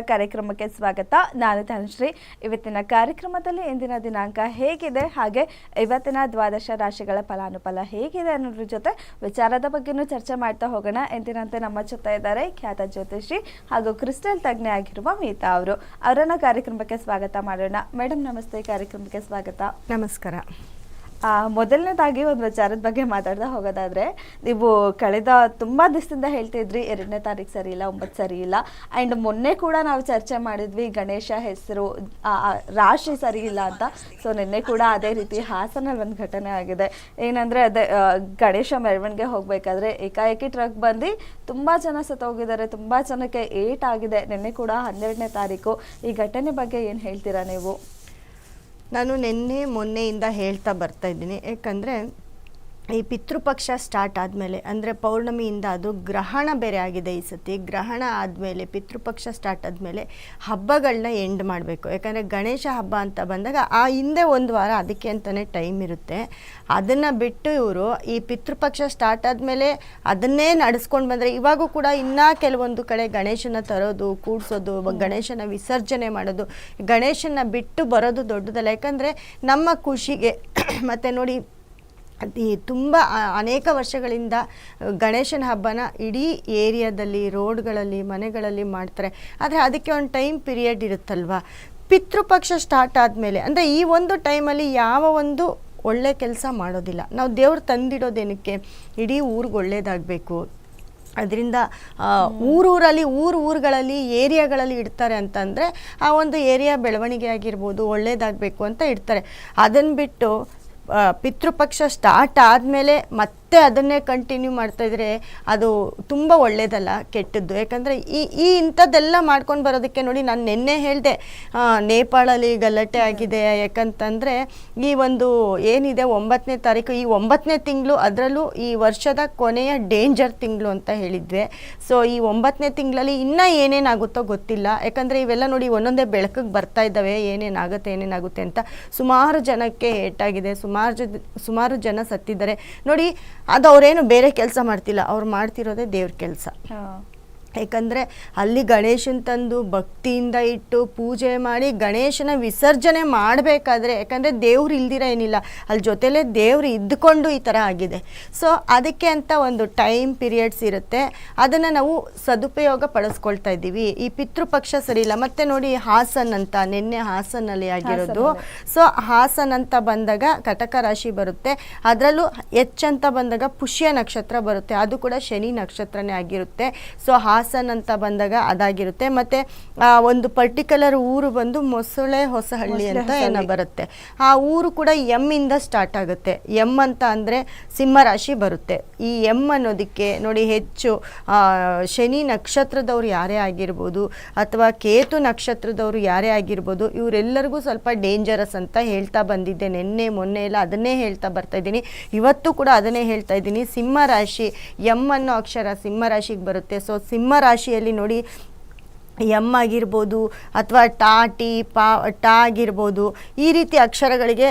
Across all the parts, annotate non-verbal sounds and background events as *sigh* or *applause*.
ಕಾರ್ಯಕ್ರಮಕ್ಕೆ ಸ್ವಾಗತ. ನಾನು ಧನಶ್ರೀ. ಇವತ್ತಿನ ಕಾರ್ಯಕ್ರಮದಲ್ಲಿ ಇಂದಿನ ದಿನಾಂಕ ಹೇಗಿದೆ? ಹಾಗೆ ಇವತ್ತಿನ ದ್ವಾದಶ ರಾಶಿಗಳ ಫಲಾನುಫಲ ಹೇಗಿದೆ ಅನ್ನೋದ್ರ ಜೊತೆ ವಿಚಾರದ ಬಗ್ಗೆನೂ ಚರ್ಚೆ ಮಾಡ್ತಾ ಹೋಗೋಣ. ಎಂದಿನಂತೆ ನಮ್ಮ ಜೊತೆ ಇದ್ದಾರೆ ಖ್ಯಾತ ಜ್ಯೋತಿಷಿ ಹಾಗೂ ಕ್ರಿಸ್ಟಲ್ ತಜ್ಞೆ ಆಗಿರುವ ಮೀತಾ ಅವರು. ಅವರನ್ನ ಕಾರ್ಯಕ್ರಮಕ್ಕೆ ಸ್ವಾಗತ ಮಾಡೋಣ. ಮೇಡಮ್ ನಮಸ್ತೆ. ಕಾರ್ಯಕ್ರಮಕ್ಕೆ ಸ್ವಾಗತ. ನಮಸ್ಕಾರ. ಮೊದಲನೇದಾಗಿ ಒಂದು ವಿಚಾರದ ಬಗ್ಗೆ ಮಾತಾಡ್ತಾ ಹೋಗೋದಾದ್ರೆ, ನೀವು ಕಳೆದ ತುಂಬಾ ದಿವಸದಿಂದ ಹೇಳ್ತಿದ್ರಿ ಎರಡನೇ ತಾರೀಕು ಸರಿ ಇಲ್ಲ, ಒಂಬತ್ತು ಸರಿ ಇಲ್ಲ. ಅಂಡ್ ಮೊನ್ನೆ ಕೂಡ ನಾವು ಚರ್ಚೆ ಮಾಡಿದ್ವಿ, ಗಣೇಶ ಹೆಸರು ರಾಶಿ ಸರಿ ಇಲ್ಲ ಅಂತ. ಸೊ ನಿನ್ನೆ ಕೂಡ ಅದೇ ರೀತಿ ಹಾಸನಲ್ಲಿ ಒಂದು ಘಟನೆ ಆಗಿದೆ. ಏನಂದ್ರೆ ಅದೇ ಗಣೇಶ ಮೆರವಣಿಗೆ ಹೋಗ್ಬೇಕಾದ್ರೆ ಏಕಾಏಕಿ ಟ್ರಕ್ ಬಂದು ತುಂಬಾ ಜನ ಸತ್ತೋಗಿದ್ದಾರೆ, ತುಂಬಾ ಜನಕ್ಕೆ ಏಟ್ ಆಗಿದೆ ನಿನ್ನೆ ಕೂಡ ಹನ್ನೆರಡನೇ ತಾರೀಕು. ಈ ಘಟನೆ ಬಗ್ಗೆ ಏನು ಹೇಳ್ತೀರಾ ನೀವು? ನಾನು ನಿನ್ನೆ ಮೊನ್ನೆಯಿಂದ ಹೇಳ್ತಾ ಬರ್ತಾ ಇದ್ದೀನಿ. ಯಾಕಂದರೆ ಈ ಪಿತೃಪಕ್ಷ ಸ್ಟಾರ್ಟ್ ಆದಮೇಲೆ ಅಂದರೆ ಪೌರ್ಣಮಿಯಿಂದ ಅದು ಗ್ರಹಣ ಬೇರೆ ಆಗಿದೆ ಈ ಸತಿ. ಗ್ರಹಣ ಆದಮೇಲೆ ಪಿತೃಪಕ್ಷ ಸ್ಟಾರ್ಟ್ ಆದಮೇಲೆ ಹಬ್ಬಗಳನ್ನ ಎಂಡ್ ಮಾಡಬೇಕು. ಯಾಕಂದರೆ ಗಣೇಶ ಹಬ್ಬ ಅಂತ ಬಂದಾಗ ಆ ಹಿಂದೆ ಒಂದು ವಾರ ಅದಕ್ಕೆ ಅಂತಲೇ ಟೈಮ್ ಇರುತ್ತೆ. ಅದನ್ನು ಬಿಟ್ಟು ಇವರು ಈ ಪಿತೃಪಕ್ಷ ಸ್ಟಾರ್ಟ್ ಆದಮೇಲೆ ಅದನ್ನೇ ನಡೆಸ್ಕೊಂಡು ಬಂದರೆ ಇವಾಗೂ ಕೂಡ ಇನ್ನೂ ಕೆಲವೊಂದು ಕಡೆ ಗಣೇಶನ ತರೋದು ಕೂಡಿಸೋದು ಗಣೇಶನ ವಿಸರ್ಜನೆ ಮಾಡೋದು ಗಣೇಶನ ಬಿಟ್ಟು ಬರೋದು ದೊಡ್ಡದಲ್ಲ. ಯಾಕಂದರೆ ನಮ್ಮ ಖುಷಿಗೆ ಮತ್ತು ನೋಡಿ ಅತಿ ತುಂಬ ಅನೇಕ ವರ್ಷಗಳಿಂದ ಗಣೇಶನ ಹಬ್ಬನ ಇಡೀ ಏರಿಯಾದಲ್ಲಿ ರೋಡ್ಗಳಲ್ಲಿ ಮನೆಗಳಲ್ಲಿ ಮಾಡ್ತಾರೆ. ಆದರೆ ಅದಕ್ಕೆ ಒಂದು ಟೈಮ್ ಪೀರಿಯಡ್ ಇರುತ್ತಲ್ವ? ಪಿತೃಪಕ್ಷ ಸ್ಟಾರ್ಟ್ ಆದಮೇಲೆ ಅಂದರೆ ಈ ಒಂದು ಟೈಮಲ್ಲಿ ಯಾವ ಒಂದು ಒಳ್ಳೆ ಕೆಲಸ ಮಾಡೋದಿಲ್ಲ. ನಾವು ದೇವ್ರು ತಂದಿಡೋದೇನಕ್ಕೆ? ಇಡೀ ಊರಿಗೆ ಒಳ್ಳೇದಾಗಬೇಕು. ಅದರಿಂದ ಊರೂರಲ್ಲಿ ಊರು ಊರುಗಳಲ್ಲಿ ಏರಿಯಾಗಳಲ್ಲಿ ಇಡ್ತಾರೆ ಅಂತಂದರೆ ಆ ಒಂದು ಏರಿಯಾ ಬೆಳವಣಿಗೆ ಆಗಿರ್ಬೋದು ಒಳ್ಳೇದಾಗಬೇಕು ಅಂತ ಇಡ್ತಾರೆ. ಅದನ್ನು ಬಿಟ್ಟು ಪಿತೃಪಕ್ಷ ಸ್ಟಾರ್ಟ್ ಆದಮೇಲೆ ಮತ್ತೆ ಅದನ್ನೇ ಕಂಟಿನ್ಯೂ ಮಾಡ್ತಾ ಇದ್ರೆ ಅದು ತುಂಬ ಒಳ್ಳೇದಲ್ಲ ಕೆಟ್ಟದ್ದು. ಯಾಕಂದರೆ ಈ ಈ ಇಂಥದ್ದೆಲ್ಲ ಮಾಡ್ಕೊಂಡು ಬರೋದಕ್ಕೆ ನೋಡಿ ನಾನು ನಿನ್ನೆ ಹೇಳಿದೆ ನೇಪಾಳಲ್ಲಿ ಗಲಾಟೆ ಆಗಿದೆ ಯಾಕಂತಂದರೆ ಈ ಒಂದು ಏನಿದೆ ಒಂಬತ್ತನೇ ತಾರೀಕು ಈ ಒಂಬತ್ತನೇ ತಿಂಗಳು ಅದರಲ್ಲೂ ಈ ವರ್ಷದ ಕೊನೆಯ ಡೇಂಜರ್ ತಿಂಗಳು ಅಂತ ಹೇಳಿದ್ವಿ. ಸೊ ಈ ಒಂಬತ್ತನೇ ತಿಂಗಳಲ್ಲಿ ಇನ್ನೂ ಏನೇನಾಗುತ್ತೋ ಗೊತ್ತಿಲ್ಲ. ಯಾಕಂದರೆ ಇವೆಲ್ಲ ನೋಡಿ ಒಂದೊಂದೇ ಬೆಳಕಿಗೆ ಬರ್ತಾ ಇದ್ದಾವೆ ಏನೇನಾಗುತ್ತೆ ಏನೇನಾಗುತ್ತೆ ಅಂತ ಸುಮಾರು ಜನಕ್ಕೆ ಏಟಾಗಿದೆ. ಸುಮಾರು ಜ ಸುಮಾರು ಜನ ಸತ್ತಿದ್ದಾರೆ. ನೋಡಿ ಅದು ಅವರೇನು ಬೇರೆ ಕೆಲಸ ಮಾಡ್ತಿಲ್ಲ ಅವ್ರು ಮಾಡ್ತಿರೋದೇ ದೇವ್ರ ಕೆಲಸ. ಯಾಕಂದರೆ ಅಲ್ಲಿ ಗಣೇಶನ ತಂದು ಭಕ್ತಿಯಿಂದ ಇಟ್ಟು ಪೂಜೆ ಮಾಡಿ ಗಣೇಶನ ವಿಸರ್ಜನೆ ಮಾಡಬೇಕಾದ್ರೆ ಯಾಕಂದರೆ ದೇವ್ರು ಇಲ್ದಿರ ಏನಿಲ್ಲ ಅಲ್ಲಿ ಜೊತೆಲೇ ದೇವ್ರು ಇದ್ದುಕೊಂಡು ಈ ಥರ ಆಗಿದೆ. ಸೊ ಅದಕ್ಕೆ ಅಂತ ಒಂದು ಟೈಮ್ ಪೀರಿಯಡ್ಸ್ ಇರುತ್ತೆ. ಅದನ್ನು ನಾವು ಸದುಪಯೋಗ ಪಡಿಸ್ಕೊಳ್ತಾ ಇದ್ದೀವಿ. ಈ ಪಿತೃಪಕ್ಷ ಸರಿ ಇಲ್ಲ ಮತ್ತೆ ನೋಡಿ ಹಾಸನ್ ಅಂತ ನಿನ್ನೆ ಹಾಸನಲ್ಲಿ ಆಗಿರೋದು. ಸೊ ಹಾಸನ್ ಅಂತ ಬಂದಾಗ ಕಟಕ ರಾಶಿ ಬರುತ್ತೆ. ಅದರಲ್ಲೂ ಎಚ್ ಅಂತ ಬಂದಾಗ ಪುಷ್ಯ ನಕ್ಷತ್ರ ಬರುತ್ತೆ. ಅದು ಕೂಡ ಶನಿ ನಕ್ಷತ್ರನೇ ಆಗಿರುತ್ತೆ. ಸೊ ಹಾಸನ್ ಅಂತ ಬಂದಾಗ ಅದಾಗಿರುತ್ತೆ. ಮತ್ತೆ ಆ ಒಂದು ಪರ್ಟಿಕ್ಯುಲರ್ ಊರು ಬಂದು ಮೊಸಳೆ ಹೊಸಹಳ್ಳಿ ಅಂತ ಏನೋ ಬರುತ್ತೆ. ಆ ಊರು ಕೂಡ ಎಂ ಇಂದ ಸ್ಟಾರ್ಟ್ ಆಗುತ್ತೆ. ಎಂ ಅಂತ ಅಂದರೆ ಸಿಂಹರಾಶಿ ಬರುತ್ತೆ. ಈ ಎಂ ಅನ್ನೋದಕ್ಕೆ ನೋಡಿ ಹೆಚ್ಚು ಶನಿ ನಕ್ಷತ್ರದವ್ರು ಯಾರೇ ಆಗಿರ್ಬೋದು ಅಥವಾ ಕೇತು ನಕ್ಷತ್ರದವರು ಯಾರೇ ಆಗಿರ್ಬೋದು ಇವರೆಲ್ಲರಿಗೂ ಸ್ವಲ್ಪ ಡೇಂಜರಸ್ ಅಂತ ಹೇಳ್ತಾ ಬಂದಿದ್ದೆ. ನಿನ್ನೆ ಮೊನ್ನೆ ಎಲ್ಲ ಅದನ್ನೇ ಹೇಳ್ತಾ ಬರ್ತಾ ಇದ್ದೀನಿ. ಇವತ್ತು ಕೂಡ ಅದನ್ನೇ ಹೇಳ್ತಾ ಇದ್ದೀನಿ. ಸಿಂಹ ರಾಶಿ ಎಂ ಅನ್ನೋ ಅಕ್ಷರ ಸಿಂಹ ರಾಶಿಗೆ ಬರುತ್ತೆ. ಸೊ ಸಿಂಹ ರಾಶಿಯಲ್ಲಿ ನೋಡಿ ಎಂ ಆಗಿರ್ಬೋದು ಅಥವಾ ಟಾ ಟಿ ಪಾ ಟಾ ಆಗಿರ್ಬೋದು ಈ ರೀತಿ ಅಕ್ಷರಗಳಿಗೆ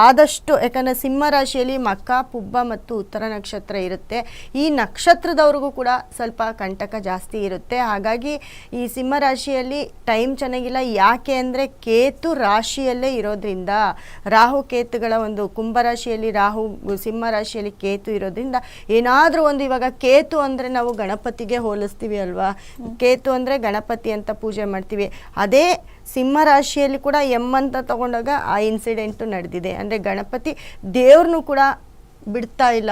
ಆದಷ್ಟು ಯಾಕಂದರೆ ಸಿಂಹರಾಶಿಯಲ್ಲಿ ಮಕ್ಕ ಪುಬ್ಬ ಮತ್ತು ಉತ್ತರ ನಕ್ಷತ್ರ ಇರುತ್ತೆ. ಈ ನಕ್ಷತ್ರದವ್ರಿಗೂ ಕೂಡ ಸ್ವಲ್ಪ ಕಂಟಕ ಜಾಸ್ತಿ ಇರುತ್ತೆ. ಹಾಗಾಗಿ ಈ ಸಿಂಹರಾಶಿಯಲ್ಲಿ ಟೈಮ್ ಚೆನ್ನಾಗಿಲ್ಲ. ಯಾಕೆ ಅಂದರೆ ಕೇತು ರಾಶಿಯಲ್ಲೇ ಇರೋದ್ರಿಂದ ರಾಹು ಕೇತುಗಳ ಒಂದು ಕುಂಭರಾಶಿಯಲ್ಲಿ ರಾಹು ಸಿಂಹರಾಶಿಯಲ್ಲಿ ಕೇತು ಇರೋದ್ರಿಂದ ಏನಾದರೂ ಒಂದು ಇವಾಗ ಕೇತು ಅಂದರೆ ನಾವು ಗಣಪತಿಗೆ ಹೋಲಿಸ್ತೀವಿ ಅಲ್ವಾ? ಕೇತು ಅಂದರೆ ಗಣಪತಿ ಅಂತ ಪೂಜೆ ಮಾಡ್ತೀವಿ. ಅದೇ ಸಿಂಹ ರಾಶಿಯಲ್ಲಿ ಕೂಡ ಎಂ ಅಂತ ತಗೊಂಡಾಗ ಆ ಇನ್ಸಿಡೆಂಟು ನಡೆದಿದೆ. ಅಂದರೆ ಗಣಪತಿ ದೇವ್ರನ್ನೂ ಕೂಡ ಬಿಡ್ತಾ ಇಲ್ಲ.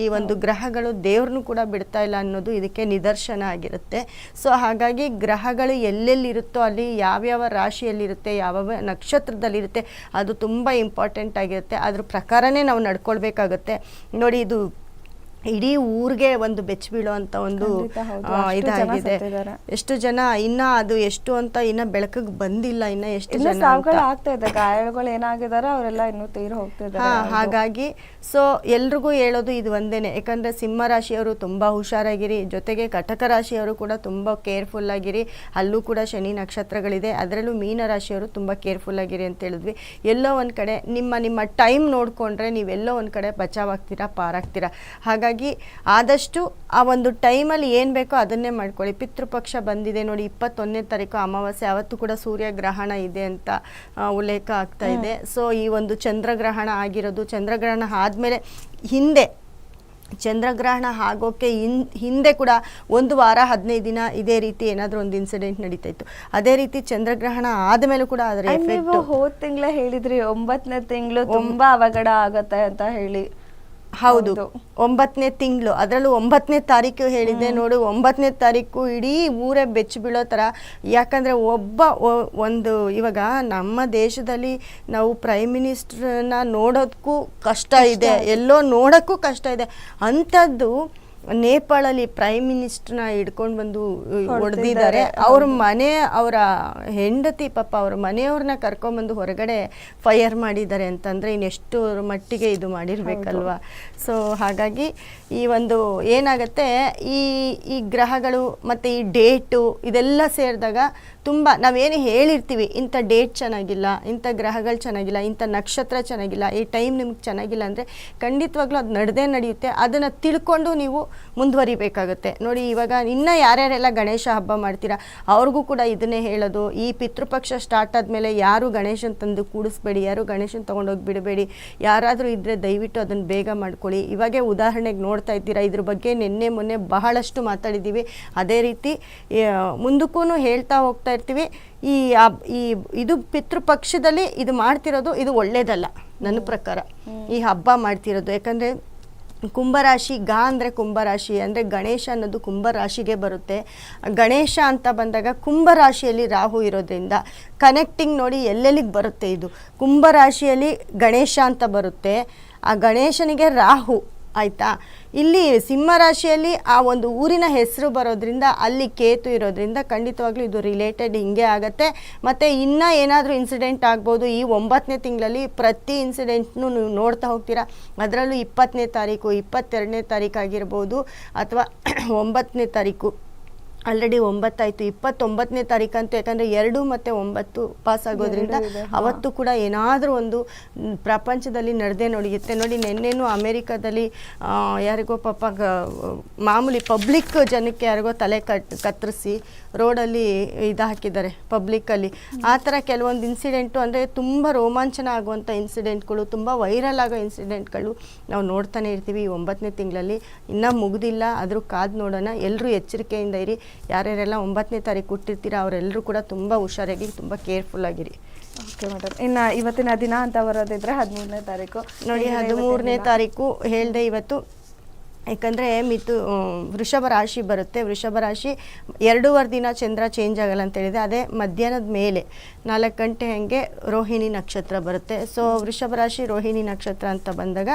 ಈ ಒಂದು ಗ್ರಹಗಳು ದೇವ್ರನ್ನೂ ಕೂಡ ಬಿಡ್ತಾ ಇಲ್ಲ ಅನ್ನೋದು ಇದಕ್ಕೆ ನಿದರ್ಶನ ಆಗಿರುತ್ತೆ. ಸೊ ಹಾಗಾಗಿ ಗ್ರಹಗಳು ಎಲ್ಲೆಲ್ಲಿರುತ್ತೋ ಅಲ್ಲಿ ಯಾವ್ಯಾವ ರಾಶಿಯಲ್ಲಿರುತ್ತೆ ಯಾವ್ಯಾವ ನಕ್ಷತ್ರದಲ್ಲಿರುತ್ತೆ ಅದು ತುಂಬ ಇಂಪಾರ್ಟೆಂಟ್ ಆಗಿರುತ್ತೆ. ಅದ್ರ ಪ್ರಕಾರನೇ ನಾವು ನಡ್ಕೊಳ್ಬೇಕಾಗುತ್ತೆ. ನೋಡಿ ಇದು ಇಡೀ ಊರಿಗೆ ಒಂದು ಬೆಚ್ಚ ಬೀಳುವಂತ ಒಂದು ಇದಾಗಿದೆ. ಎಷ್ಟು ಜನ ಇನ್ನ ಅದು ಎಷ್ಟು ಅಂತ ಇನ್ನ ಬೆಳಕಿಗೆ ಬಂದಿಲ್ಲ ಇನ್ನ ಎಷ್ಟು ಜನ ಆಗ್ತಾ ಇದೆ. ಗಾಯಗಳು ಏನಾಗಿದಾರೆ ಅವರೆಲ್ಲ ಇನ್ನು ತೀರ್ ಹೋಗ್ತಿದ್ದಾರೆ ಹಾಗಾಗಿ ಸೊ ಎಲ್ರಿಗೂ ಹೇಳೋದು ಇದು ಒಂದೇನೆ. ಯಾಕಂದರೆ ಸಿಂಹ ರಾಶಿಯವರು ತುಂಬ ಹುಷಾರಾಗಿರಿ. ಜೊತೆಗೆ ಕಟಕ ರಾಶಿಯವರು ಕೂಡ ತುಂಬ ಕೇರ್ಫುಲ್ ಆಗಿರಿ. ಅಲ್ಲೂ ಕೂಡ ಶನಿ ನಕ್ಷತ್ರಗಳಿದೆ. ಅದರಲ್ಲೂ ಮೀನ ರಾಶಿಯವರು ತುಂಬಾ ಕೇರ್ಫುಲ್ ಆಗಿರಿ ಅಂತ ಹೇಳಿದ್ವಿ. ಎಲ್ಲೋ ಒಂದು ಕಡೆ ನಿಮ್ಮ ನಿಮ್ಮ ಟೈಮ್ ನೋಡಿಕೊಂಡ್ರೆ ನೀವೆಲ್ಲೋ ಒಂದು ಕಡೆ ಬಚಾವಾಗ್ತೀರಾ ಪಾರಾಗ್ತೀರಾ ಹಾಗಾಗಿ ಆದಷ್ಟು ಆ ಒಂದು ಟೈಮಲ್ಲಿ ಏನು ಬೇಕೋ ಅದನ್ನೇ ಮಾಡ್ಕೊಳ್ಳಿ. ಪಿತೃಪಕ್ಷ ಬಂದಿದೆ ನೋಡಿ ಇಪ್ಪತ್ತೊಂದನೇ ತಾರೀಕು ಅಮಾವಾಸ್ಯೆ. ಅವತ್ತು ಕೂಡ ಸೂರ್ಯಗ್ರಹಣ ಇದೆ ಅಂತ ಉಲ್ಲೇಖ ಆಗ್ತಾ ಇದೆ. ಸೊ ಈ ಒಂದು ಚಂದ್ರಗ್ರಹಣ ಆಗಿರೋದು ಚಂದ್ರಗ್ರಹಣ ಆದಮೇಲೆ ಹಿಂದೆ ಚಂದ್ರಗ್ರಹಣ ಆಗೋಕ್ಕೆ ಹಿನ್ ಹಿಂದೆ ಕೂಡ ಒಂದು ವಾರ ಹದಿನೈದು ದಿನ ಇದೇ ರೀತಿ ಏನಾದರೂ ಒಂದು ಇನ್ಸಿಡೆಂಟ್ ನಡೀತಾ ಇತ್ತು ಅದೇ ರೀತಿ ಚಂದ್ರಗ್ರಹಣ ಆದಮೇಲೂ ಕೂಡ ಅದರ ಎಫೆಕ್ಟ್ ಹೋದ್ ತಿಂಗಳೇ ಹೇಳಿದ್ರಿ ಒಂಬತ್ತನೇ ತಿಂಗಳು ತುಂಬಾ ಅವಘಡ ಆಗತ್ತೆ ಅಂತ ಹೇಳಿ. ಹೌದು. ಒಂಬತ್ತನೇ ತಿಂಗಳು. ಅದರಲ್ಲೂ ಒಂಬತ್ತನೇ ತಾರೀಕು ಹೇಳಿದ್ದೆ ನೋಡು ಒಂಬತ್ತನೇ ತಾರೀಕು ಇಡೀ ಊರೇ ಬೆಚ್ಚಿ ಬೀಳೋ ಥರ. ಯಾಕಂದರೆ ಒಬ್ಬ ಒಂದು ಇವಾಗ ನಮ್ಮ ದೇಶದಲ್ಲಿ ನಾವು ಪ್ರೈಮ್ ಮಿನಿಸ್ಟ್ರನ್ನ ನೋಡೋದಕ್ಕೂ ಕಷ್ಟ. ಇದೆ. ಎಲ್ಲೋ ನೋಡೋಕ್ಕೂ ಕಷ್ಟ ಇದೆ. ಅಂಥದ್ದು ನೇಪಾಳಲ್ಲಿ ಪ್ರೈಮ್ ಮಿನಿಸ್ಟರ್ನ ಹಿಡ್ಕೊಂಡು ಬಂದು ಹೊಡೆದಿದ್ದಾರೆ ಅವ್ರ ಮನೆ ಅವರ ಹೆಂಡತಿ ಪಾಪ ಅವ್ರ ಮನೆಯವ್ರನ್ನ ಕರ್ಕೊಂಬಂದು ಹೊರಗಡೆ ಫೈರ್ ಮಾಡಿದ್ದಾರೆ ಅಂತಂದರೆ ಇನ್ನೆಷ್ಟು ಮಟ್ಟಿಗೆ ಇದು ಮಾಡಿರಬೇಕಲ್ವಾ? ಸೊ ಹಾಗಾಗಿ ಈ ಒಂದು ಏನಾಗುತ್ತೆ ಈ ಈ ಗ್ರಹಗಳು ಮತ್ತು ಈ ಡೇಟು ಇದೆಲ್ಲ ಸೇರಿದಾಗ ತುಂಬ ನಾವೇನು ಹೇಳಿರ್ತೀವಿ ಇಂಥ ಡೇಟ್ ಚೆನ್ನಾಗಿಲ್ಲ ಇಂಥ ಗ್ರಹಗಳು ಚೆನ್ನಾಗಿಲ್ಲ ಇಂಥ ನಕ್ಷತ್ರ ಚೆನ್ನಾಗಿಲ್ಲ ಈ ಟೈಮ್ ನಿಮ್ಗೆ ಚೆನ್ನಾಗಿಲ್ಲ ಅಂದರೆ ಖಂಡಿತವಾಗ್ಲೂ ಅದು ನಡೆದೇ ನಡೆಯುತ್ತೆ. ಅದನ್ನು ತಿಳ್ಕೊಂಡು ನೀವು ಮುಂದುವರಿಬೇಕಾಗುತ್ತೆ. ನೋಡಿ, ಇವಾಗ ಇನ್ನೂ ಯಾರ್ಯಾರೆಲ್ಲ ಗಣೇಶ ಹಬ್ಬ ಮಾಡ್ತೀರಾ, ಅವ್ರಿಗೂ ಕೂಡ ಇದನ್ನೇ ಹೇಳೋದು, ಈ ಪಿತೃಪಕ್ಷ ಸ್ಟಾರ್ಟ್ ಆದಮೇಲೆ ಯಾರು ಗಣೇಶನ ತಂದು ಕೂಡಿಸ್ಬೇಡಿ, ಯಾರು ಗಣೇಶನ ತೊಗೊಂಡೋಗಿ ಬಿಡಬೇಡಿ, ಯಾರಾದರೂ ಇದ್ದರೆ ದಯವಿಟ್ಟು ಅದನ್ನು ಬೇಗ ಮಾಡ್ಕೊಳ್ಳಿ. ಇವಾಗೆ ಉದಾಹರಣೆಗೆ ನೋಡ್ತಾ ಇದ್ದೀರಾ, ಇದ್ರ ಬಗ್ಗೆ ನಿನ್ನೆ ಮೊನ್ನೆ ಬಹಳಷ್ಟು ಮಾತಾಡಿದ್ದೀವಿ. ಅದೇ ರೀತಿ ಮುಂದಕ್ಕೂ ಹೇಳ್ತಾ ಹೋಗ್ತಾ ಇರ್ತೀವಿ. ಈ ಈ ಇದು ಪಿತೃಪಕ್ಷದಲ್ಲಿ ಇದು ಮಾಡ್ತಿರೋದು ಇದು ಒಳ್ಳೇದಲ್ಲ, ನನ್ನ ಪ್ರಕಾರ. ಈ ಹಬ್ಬ ಮಾಡ್ತಿರೋದು. ಯಾಕಂದರೆ ಕುಂಭರಾಶಿ, ಗಾ ಅಂದರೆ ಕುಂಭರಾಶಿ, ಅಂದರೆ ಗಣೇಶ ಅನ್ನೋದು ಕುಂಭರಾಶಿಗೆ ಬರುತ್ತೆ. ಗಣೇಶ ಅಂತ ಬಂದಾಗ ಕುಂಭರಾಶಿಯಲ್ಲಿ ರಾಹು ಇರೋದ್ರಿಂದ ಕನೆಕ್ಟಿಂಗ್ ನೋಡಿ ಎಲ್ಲೆಲ್ಲಿಗೆ ಬರುತ್ತೆ ಇದು? ಕುಂಭರಾಶಿಯಲ್ಲಿ ಗಣೇಶ ಅಂತ ಬರುತ್ತೆ. ಆ ಗಣೇಶನಿಗೆ ರಾಹು. ಆಯಿತಾ? ಇಲ್ಲಿ ಸಿಂಹರಾಶಿಯಲ್ಲಿ ಆ ಒಂದು ಊರಿನ ಹೆಸರು ಬರೋದ್ರಿಂದ, ಅಲ್ಲಿ ಕೇತು ಇರೋದ್ರಿಂದ ಖಂಡಿತವಾಗ್ಲೂ ಇದು ರಿಲೇಟೆಡ್ ಹಿಂಗೆ ಆಗುತ್ತೆ. ಮತ್ತು ಇನ್ನೂ ಏನಾದರೂ ಇನ್ಸಿಡೆಂಟ್ ಆಗ್ಬೋದು, ಈ ಒಂಬತ್ತನೇ ತಿಂಗಳಲ್ಲಿ ಪ್ರತಿ ಇನ್ಸಿಡೆಂಟ್ನು ನೀವು ನೋಡ್ತಾ ಹೋಗ್ತೀರಾ? ಅದರಲ್ಲೂ ಇಪ್ಪತ್ತನೇ ತಾರೀಕು, ಇಪ್ಪತ್ತೆರಡನೇ ತಾರೀಕು ಆಗಿರ್ಬೋದು, ಅಥವಾ *clears throat* ಒಂಬತ್ತನೇ ತಾರೀಕು. ಆಲ್ರೆಡಿ ಒಂಬತ್ತಾಯಿತು. ಇಪ್ಪತ್ತೊಂಬತ್ತನೇ ತಾರೀಕಂತೂ ಯಾಕಂದರೆ ಎರಡು ಮತ್ತು ಒಂಬತ್ತು ಪಾಸ್ ಆಗೋದ್ರಿಂದ ಎರಡು ಇದೆ, ಹಾ. ಅವತ್ತು ಕೂಡ ಏನಾದರೂ ಒಂದು ಪ್ರಪಂಚದಲ್ಲಿ ನಡೆದೇ ನಡೆಯುತ್ತೆ. ನೋಡಿ ನಿನ್ನೆನೂ ಅಮೇರಿಕಾದಲ್ಲಿ ಯಾರಿಗೋ ಪಾಪ ಗ- ಮಾಮೂಲಿ ಪಬ್ಲಿಕ್ ಜನಕ್ಕೆ ಯಾರಿಗೋ ತಲೆ ಕಟ್ ಕತ್ತರಿಸಿ ರೋಡಲ್ಲಿ ಇದು ಹಾಕಿದ್ದಾರೆ ಪಬ್ಲಿಕ್ಕಲ್ಲಿ ಆ ಥರ ಕೆಲವೊಂದು ಇನ್ಸಿಡೆಂಟು ಅಂದರೆ ತುಂಬ ರೋಮಾಂಚನ ಆಗುವಂಥ ಇನ್ಸಿಡೆಂಟ್ಗಳು ತುಂಬ ವೈರಲ್ ಆಗೋ ಇನ್ಸಿಡೆಂಟ್ಗಳು ನಾವು ನೋಡ್ತಾನೆ ಇರ್ತೀವಿ ಈ ಒಂಬತ್ತನೇ ತಿಂಗಳಲ್ಲಿ. ಇನ್ನೂ ಮುಗ್ದಿಲ್ಲ ಆದರೂ ಕಾದು ನೋಡೋಣ. ಎಲ್ಲರೂ ಎಚ್ಚರಿಕೆಯಿಂದ ಇರಿ. ಯಾರ್ಯಾರೆಲ್ಲ ಒಂಬತ್ತನೇ ತಾರೀಕು ಹುಟ್ಟಿರ್ತೀರಾ ಅವರೆಲ್ಲರೂ ಕೂಡ ತುಂಬ ಹುಷಾರಾಗಿ ತುಂಬ ಕೇರ್ಫುಲ್ ಆಗಿರಿ. Okay madam. ಇನ್ನು ಇವತ್ತಿನ ದಿನ ಅಂತ ಬರೋದಿದ್ರೆ ಹದಿಮೂರನೇ ತಾರೀಕು. ನೋಡಿ ಹದಿಮೂರನೇ? ತಾರೀಕು ಹೇಳ್ದೆ ಇವತ್ತು ಯಾಕಂದರೆ ಮಿತು ವೃಷಭ ರಾಶಿ ಬರುತ್ತೆ. ವೃಷಭ ರಾಶಿ ಎರಡೂವರೆ ದಿನ ಚಂದ್ರ ಚೇಂಜ್ ಆಗಲ್ಲ ಅಂತ ಹೇಳಿದೆ ಅದೇ ಮಧ್ಯಾಹ್ನದ ಮೇಲೆ ನಾಲ್ಕು ಗಂಟೆ ಹಾಗೆ ರೋಹಿಣಿ ನಕ್ಷತ್ರ ಬರುತ್ತೆ. ಸೊ ವೃಷಭ ರಾಶಿ ರೋಹಿಣಿ ನಕ್ಷತ್ರ ಅಂತ ಬಂದಾಗ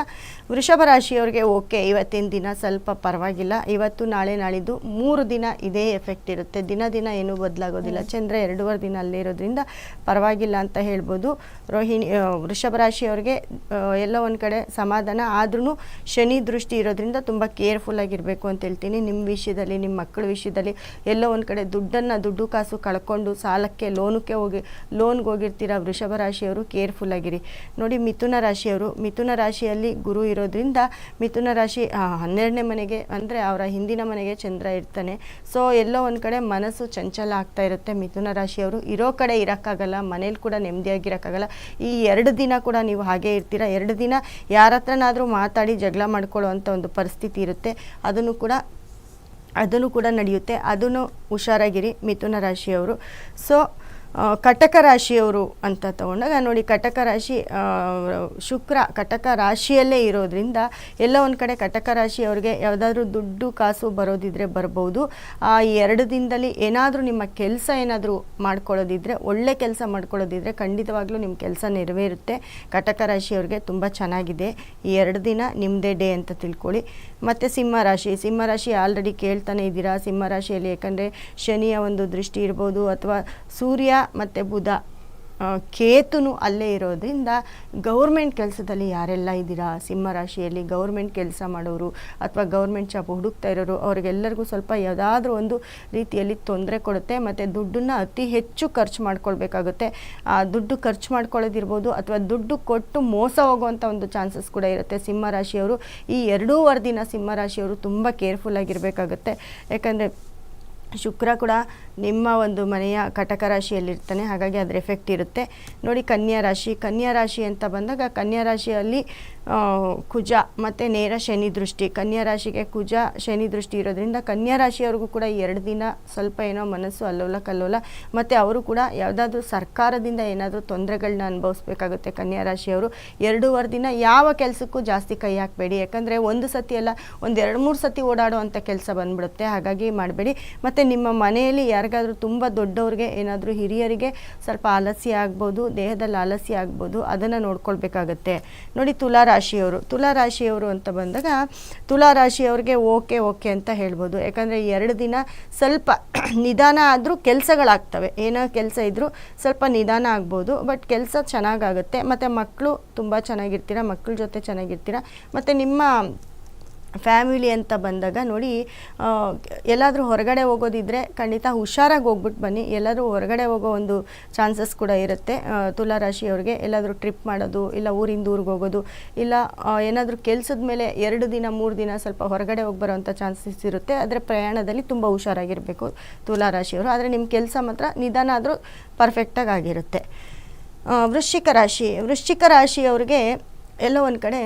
ವೃಷಭ ರಾಶಿಯವ್ರಿಗೆ ಓಕೆ ಇವತ್ತಿನ ದಿನ ಸ್ವಲ್ಪ ಪರವಾಗಿಲ್ಲ. ಇವತ್ತು ನಾಳೆ ನಾಳಿದ್ದು ಮೂರು ದಿನ ಇದೇ ಎಫೆಕ್ಟ್ ಇರುತ್ತೆ. ದಿನ ದಿನ ಏನೂ ಬದಲಾಗೋದಿಲ್ಲ. ಚಂದ್ರ ಎರಡೂವರೆ ದಿನ ಅಲ್ಲೇ ಇರೋದ್ರಿಂದ ಪರವಾಗಿಲ್ಲ ಅಂತ ಹೇಳ್ಬೋದು. ರೋಹಿಣಿ ವೃಷಭ ರಾಶಿಯವ್ರಿಗೆ ಎಲ್ಲೋ ಒಂದು ಕಡೆ ಸಮಾಧಾನ. ಆದ್ರೂ ಶನಿ ದೃಷ್ಟಿ ಇರೋದ್ರಿಂದ ತುಂಬ ಕೇರ್ಫುಲ್ ಆಗಿರಬೇಕು ಅಂತ ಹೇಳ್ತೀನಿ. ನಿಮ್ಮ ವಿಷಯದಲ್ಲಿ, ನಿಮ್ಮ ಮಕ್ಕಳ ವಿಷಯದಲ್ಲಿ ಎಲ್ಲೋ ಒಂದು ಕಡೆ ದುಡ್ಡನ್ನು, ದುಡ್ಡು ಕಾಸು ಕಳ್ಕೊಂಡು ಸಾಲಕ್ಕೆ, ಲೋನಕ್ಕೆ ಹೋಗಿ, ಲೋನ್ಗೆ ಹೋಗಿರ್ತೀರ ವೃಷಭ ರಾಶಿಯವರು, ಕೇರ್ಫುಲ್ ಆಗಿರಿ. ನೋಡಿ, ಮಿಥುನ ರಾಶಿಯವರು, ಮಿಥುನ ರಾಶಿಯಲ್ಲಿ ಗುರು ಇರೋದ್ರಿಂದ ಮಿಥುನ ರಾಶಿ ಹನ್ನೆರಡನೇ ಮನೆಗೆ ಅಂದರೆ ಅವರ ಹಿಂದಿನ ಮನೆಗೆ ಚಂದ್ರ ಇರ್ತಾನೆ. ಸೊ, ಎಲ್ಲೋ ಒಂದು ಕಡೆ ಮನಸ್ಸು ಚಂಚಲ ಆಗ್ತಾ ಇರುತ್ತೆ ಮಿಥುನ ರಾಶಿಯವರು. ಇರೋ ಕಡೆ ಇರೋಕ್ಕಾಗಲ್ಲ, ಮನೇಲಿ ಕೂಡ ನೆಮ್ಮದಿಯಾಗಿರೋಕ್ಕಾಗಲ್ಲ. ಈ ಎರಡು ದಿನ ಕೂಡ ನೀವು ಹಾಗೆ ಇರ್ತೀರ? ಎರಡು ದಿನ ಯಾರ ಹತ್ರನಾದರೂ ಮಾತಾಡಿ ಜಗಳ ಮಾಡ್ಕೊಳ್ಳೋ ಅಂಥ ಒಂದು ಪರಿಸ್ಥಿತಿ ಇರುತ್ತೆ. ಅದನ್ನು ಕೂಡ ಅದನ್ನು ಕೂಡ ನಡೆಯುತ್ತೆ. ಅದನ್ನು ಹುಷಾರಾಗಿರಿ ಮಿಥುನ ರಾಶಿಯವರು. ಸೊ ಕಟಕ ರಾಶಿಯವರು ಅಂತ ತಗೊಂಡಾಗ ನೋಡಿ ಕಟಕ ರಾಶಿ ಶುಕ್ರ ಕಟಕ ರಾಶಿಯಲ್ಲೇ ಇರೋದ್ರಿಂದ ಎಲ್ಲ ಒಂದು ಕಡೆ ಕಟಕ ರಾಶಿಯವ್ರಿಗೆ ಯಾವುದಾದ್ರೂ ದುಡ್ಡು ಕಾಸು ಬರೋದಿದ್ರೆ ಬರ್ಬೋದು. ಆ ಎರಡು ದಿನದಲ್ಲಿ ಏನಾದರೂ ನಿಮ್ಮ ಕೆಲಸ ಏನಾದರೂ ಮಾಡ್ಕೊಳ್ಳೋದಿದ್ರೆ, ಒಳ್ಳೆ ಕೆಲಸ ಮಾಡ್ಕೊಳ್ಳೋದಿದ್ರೆ ಖಂಡಿತವಾಗ್ಲೂ ನಿಮ್ಮ ಕೆಲಸ ನೆರವೇರುತ್ತೆ. ಕಟಕ ರಾಶಿಯವ್ರಿಗೆ ತುಂಬ ಚೆನ್ನಾಗಿದೆ. ಈ ಎರಡು ದಿನ ನಿಮ್ಮದೇ ಡೇ ಅಂತ ತಿಳ್ಕೊಳ್ಳಿ. ಮತ್ತು ಸಿಂಹರಾಶಿ ಸಿಂಹರಾಶಿ ಸಿಂಹ ರಾಶಿ ಆಲ್ರೆಡಿ ಕೇಳ್ತಾನೆ ಇದ್ದೀರಾ? ಸಿಂಹರಾಶಿಯಲ್ಲಿ ಯಾಕಂದರೆ ಶನಿಯ ಒಂದು ದೃಷ್ಟಿ ಇರ್ಬೋದು ಅಥವಾ ಸೂರ್ಯ ಮತ್ತು ಬುಧ ಕೇತುನು ಅಲ್ಲೇ ಇರೋದ್ರಿಂದ ಗೌರ್ಮೆಂಟ್ ಕೆಲಸದಲ್ಲಿ ಯಾರೆಲ್ಲ ಇದ್ದೀರಾ? ಸಿಂಹರಾಶಿಯಲ್ಲಿ ಗೌರ್ಮೆಂಟ್ ಕೆಲಸ ಮಾಡೋರು ಅಥವಾ ಗೌರ್ಮೆಂಟ್ ಜಾಬ್ ಹುಡುಕ್ತಾ ಇರೋರು, ಅವ್ರಿಗೆಲ್ಲರಿಗೂ ಸ್ವಲ್ಪ ಯಾವುದಾದ್ರೂ ಒಂದು ರೀತಿಯಲ್ಲಿ ತೊಂದರೆ ಕೊಡುತ್ತೆ ಮತ್ತು ದುಡ್ಡನ್ನು ಅತಿ ಹೆಚ್ಚು ಖರ್ಚು ಮಾಡ್ಕೊಳ್ಬೇಕಾಗುತ್ತೆ. ಆ, ದುಡ್ಡು ಖರ್ಚು ಮಾಡ್ಕೊಳ್ಳೋದಿರ್ಬೋದು ಅಥವಾ ದುಡ್ಡು ಕೊಟ್ಟು ಮೋಸ ಹೋಗುವಂಥ ಒಂದು ಚಾನ್ಸಸ್ ಕೂಡ ಇರುತ್ತೆ ಸಿಂಹರಾಶಿಯವರು ಈ ಎರಡೂವರೆ ದಿನ ಸಿಂಹರಾಶಿಯವರು ತುಂಬ ಕೇರ್ಫುಲ್ ಆಗಿರಬೇಕಾಗುತ್ತೆ. ಯಾಕಂದರೆ ಶುಕ್ರ ಕೂಡ ನಿಮ್ಮ ಒಂದು ಮನೆಯ ಕಟಕ ರಾಶಿಯಲ್ಲಿರ್ತಾನೆ, ಹಾಗಾಗಿ ಅದರ ಎಫೆಕ್ಟ್ ಇರುತ್ತೆ. ನೋಡಿ, ಕನ್ಯಾ ರಾಶಿ ಕನ್ಯಾ ರಾಶಿ ಅಂತ ಬಂದಾಗ ಕನ್ಯಾ ರಾಶಿಯಲ್ಲಿ ಕುಜ ಮತ್ತು ನೇರ ಶನಿ ದೃಷ್ಟಿ. ಕನ್ಯಾ ರಾಶಿಗೆ ಕುಜ, ಶನಿ ದೃಷ್ಟಿ ಇರೋದ್ರಿಂದ ಕನ್ಯಾ ರಾಶಿಯವ್ರಿಗೂ ಕೂಡ ಎರಡು ದಿನ ಸ್ವಲ್ಪ ಏನೋ ಮನಸ್ಸು ಅಲ್ಲೋಲ ಕಲ್ಲೋಲ. ಮತ್ತು ಅವರು ಕೂಡ ಯಾವುದಾದ್ರೂ ಸರ್ಕಾರದಿಂದ ಏನಾದರೂ ತೊಂದರೆಗಳನ್ನ ಅನುಭವಿಸ್ಬೇಕಾಗುತ್ತೆ ಕನ್ಯಾ ರಾಶಿಯವರು. ಎರಡೂವರೆ ದಿನ ಯಾವ ಕೆಲಸಕ್ಕೂ ಜಾಸ್ತಿ ಕೈ ಹಾಕಬೇಡಿ. ಯಾಕಂದರೆ ಒಂದು ಸತಿ ಅಲ್ಲ, ಒಂದು ಎರಡು ಮೂರು ಸತಿ ಓಡಾಡುವಂಥ ಕೆಲಸ ಬಂದ್ಬಿಡುತ್ತೆ. ಹಾಗಾಗಿ ಮಾಡಬೇಡಿ. ಮತ್ತು ನಿಮ್ಮ ಮನೆಯಲ್ಲಿ ಯಾರಿಗಾದರೂ ತುಂಬ ದೊಡ್ಡವ್ರಿಗೆ ಏನಾದರೂ ಹಿರಿಯರಿಗೆ ಸ್ವಲ್ಪ ಆಲಸ್ಯ ಆಗ್ಬೋದು, ದೇಹದಲ್ಲಿ ಆಲಸ್ಯ ಆಗ್ಬೋದು, ಅದನ್ನು ನೋಡ್ಕೊಳ್ಬೇಕಾಗತ್ತೆ. ನೋಡಿ, ತುಲಾ ರಾಶಿಯವರು, ತುಲಾ ರಾಶಿಯವರು ಅಂತ ಬಂದಾಗ ತುಲಾ ರಾಶಿಯವ್ರಿಗೆ ಓಕೆ ಓಕೆ ಅಂತ ಹೇಳ್ಬೋದು. ಯಾಕಂದರೆ ಎರಡು ದಿನ ಸ್ವಲ್ಪ *clears throat* ನಿಧಾನ ಆದರೂ ಕೆಲಸಗಳಾಗ್ತವೆ. ಏನೋ ಕೆಲಸ ಇದ್ದರೂ ಸ್ವಲ್ಪ ನಿಧಾನ ಆಗ್ಬೋದು, ಬಟ್ ಕೆಲಸ ಚೆನ್ನಾಗಾಗುತ್ತೆ. ಮತ್ತು ಮಕ್ಕಳು ತುಂಬ ಚೆನ್ನಾಗಿರ್ತೀರ, ಮಕ್ಕಳ ಜೊತೆ ಚೆನ್ನಾಗಿರ್ತೀರ, ಮತ್ತು ನಿಮ್ಮ ಫ್ಯಾಮಿಲಿ ಅಂತ ಬಂದಾಗ ನೋಡಿ ಎಲ್ಲಾದರೂ ಹೊರಗಡೆ ಹೋಗೋದಿದ್ರೆ ಖಂಡಿತ ಹುಷಾರಾಗಿ ಹೋಗ್ಬಿಟ್ಟು ಬನ್ನಿ. ಎಲ್ಲಾದರೂ ಹೊರಗಡೆ ಹೋಗೋ ಒಂದು ಚಾನ್ಸಸ್ ಕೂಡ ಇರುತ್ತೆ. ತುಲಾ ರಾಶಿಯವ್ರಿಗೆ ಎಲ್ಲಾದರೂ ಟ್ರಿಪ್ ಮಾಡೋದು, ಇಲ್ಲ ಊರಿಂದ ಊರಿಗೆ ಹೋಗೋದು, ಇಲ್ಲ ಏನಾದರೂ ಕೆಲಸದ ಮೇಲೆ ಎರಡು ದಿನ, ಮೂರು ದಿನ ಸ್ವಲ್ಪ ಹೊರಗಡೆ ಹೋಗಿ ಬರೋವಂಥ ಚಾನ್ಸಸ್ ಇರುತ್ತೆ. ಆದರೆ ಪ್ರಯಾಣದಲ್ಲಿ ತುಂಬ ಹುಷಾರಾಗಿರಬೇಕು ತುಲಾ ರಾಶಿಯವರು ಆದರೆ ನಿಮ್ಮ ಕೆಲಸ ಮಾತ್ರ ನಿಧಾನ ಆದರೂ ಪರ್ಫೆಕ್ಟಾಗಿ ಆಗಿರುತ್ತೆ. ವೃಶ್ಚಿಕ ರಾಶಿ, ವೃಶ್ಚಿಕ ರಾಶಿಯವ್ರಿಗೆ ಎಲ್ಲೋ ಒಂದು ಕಡೆ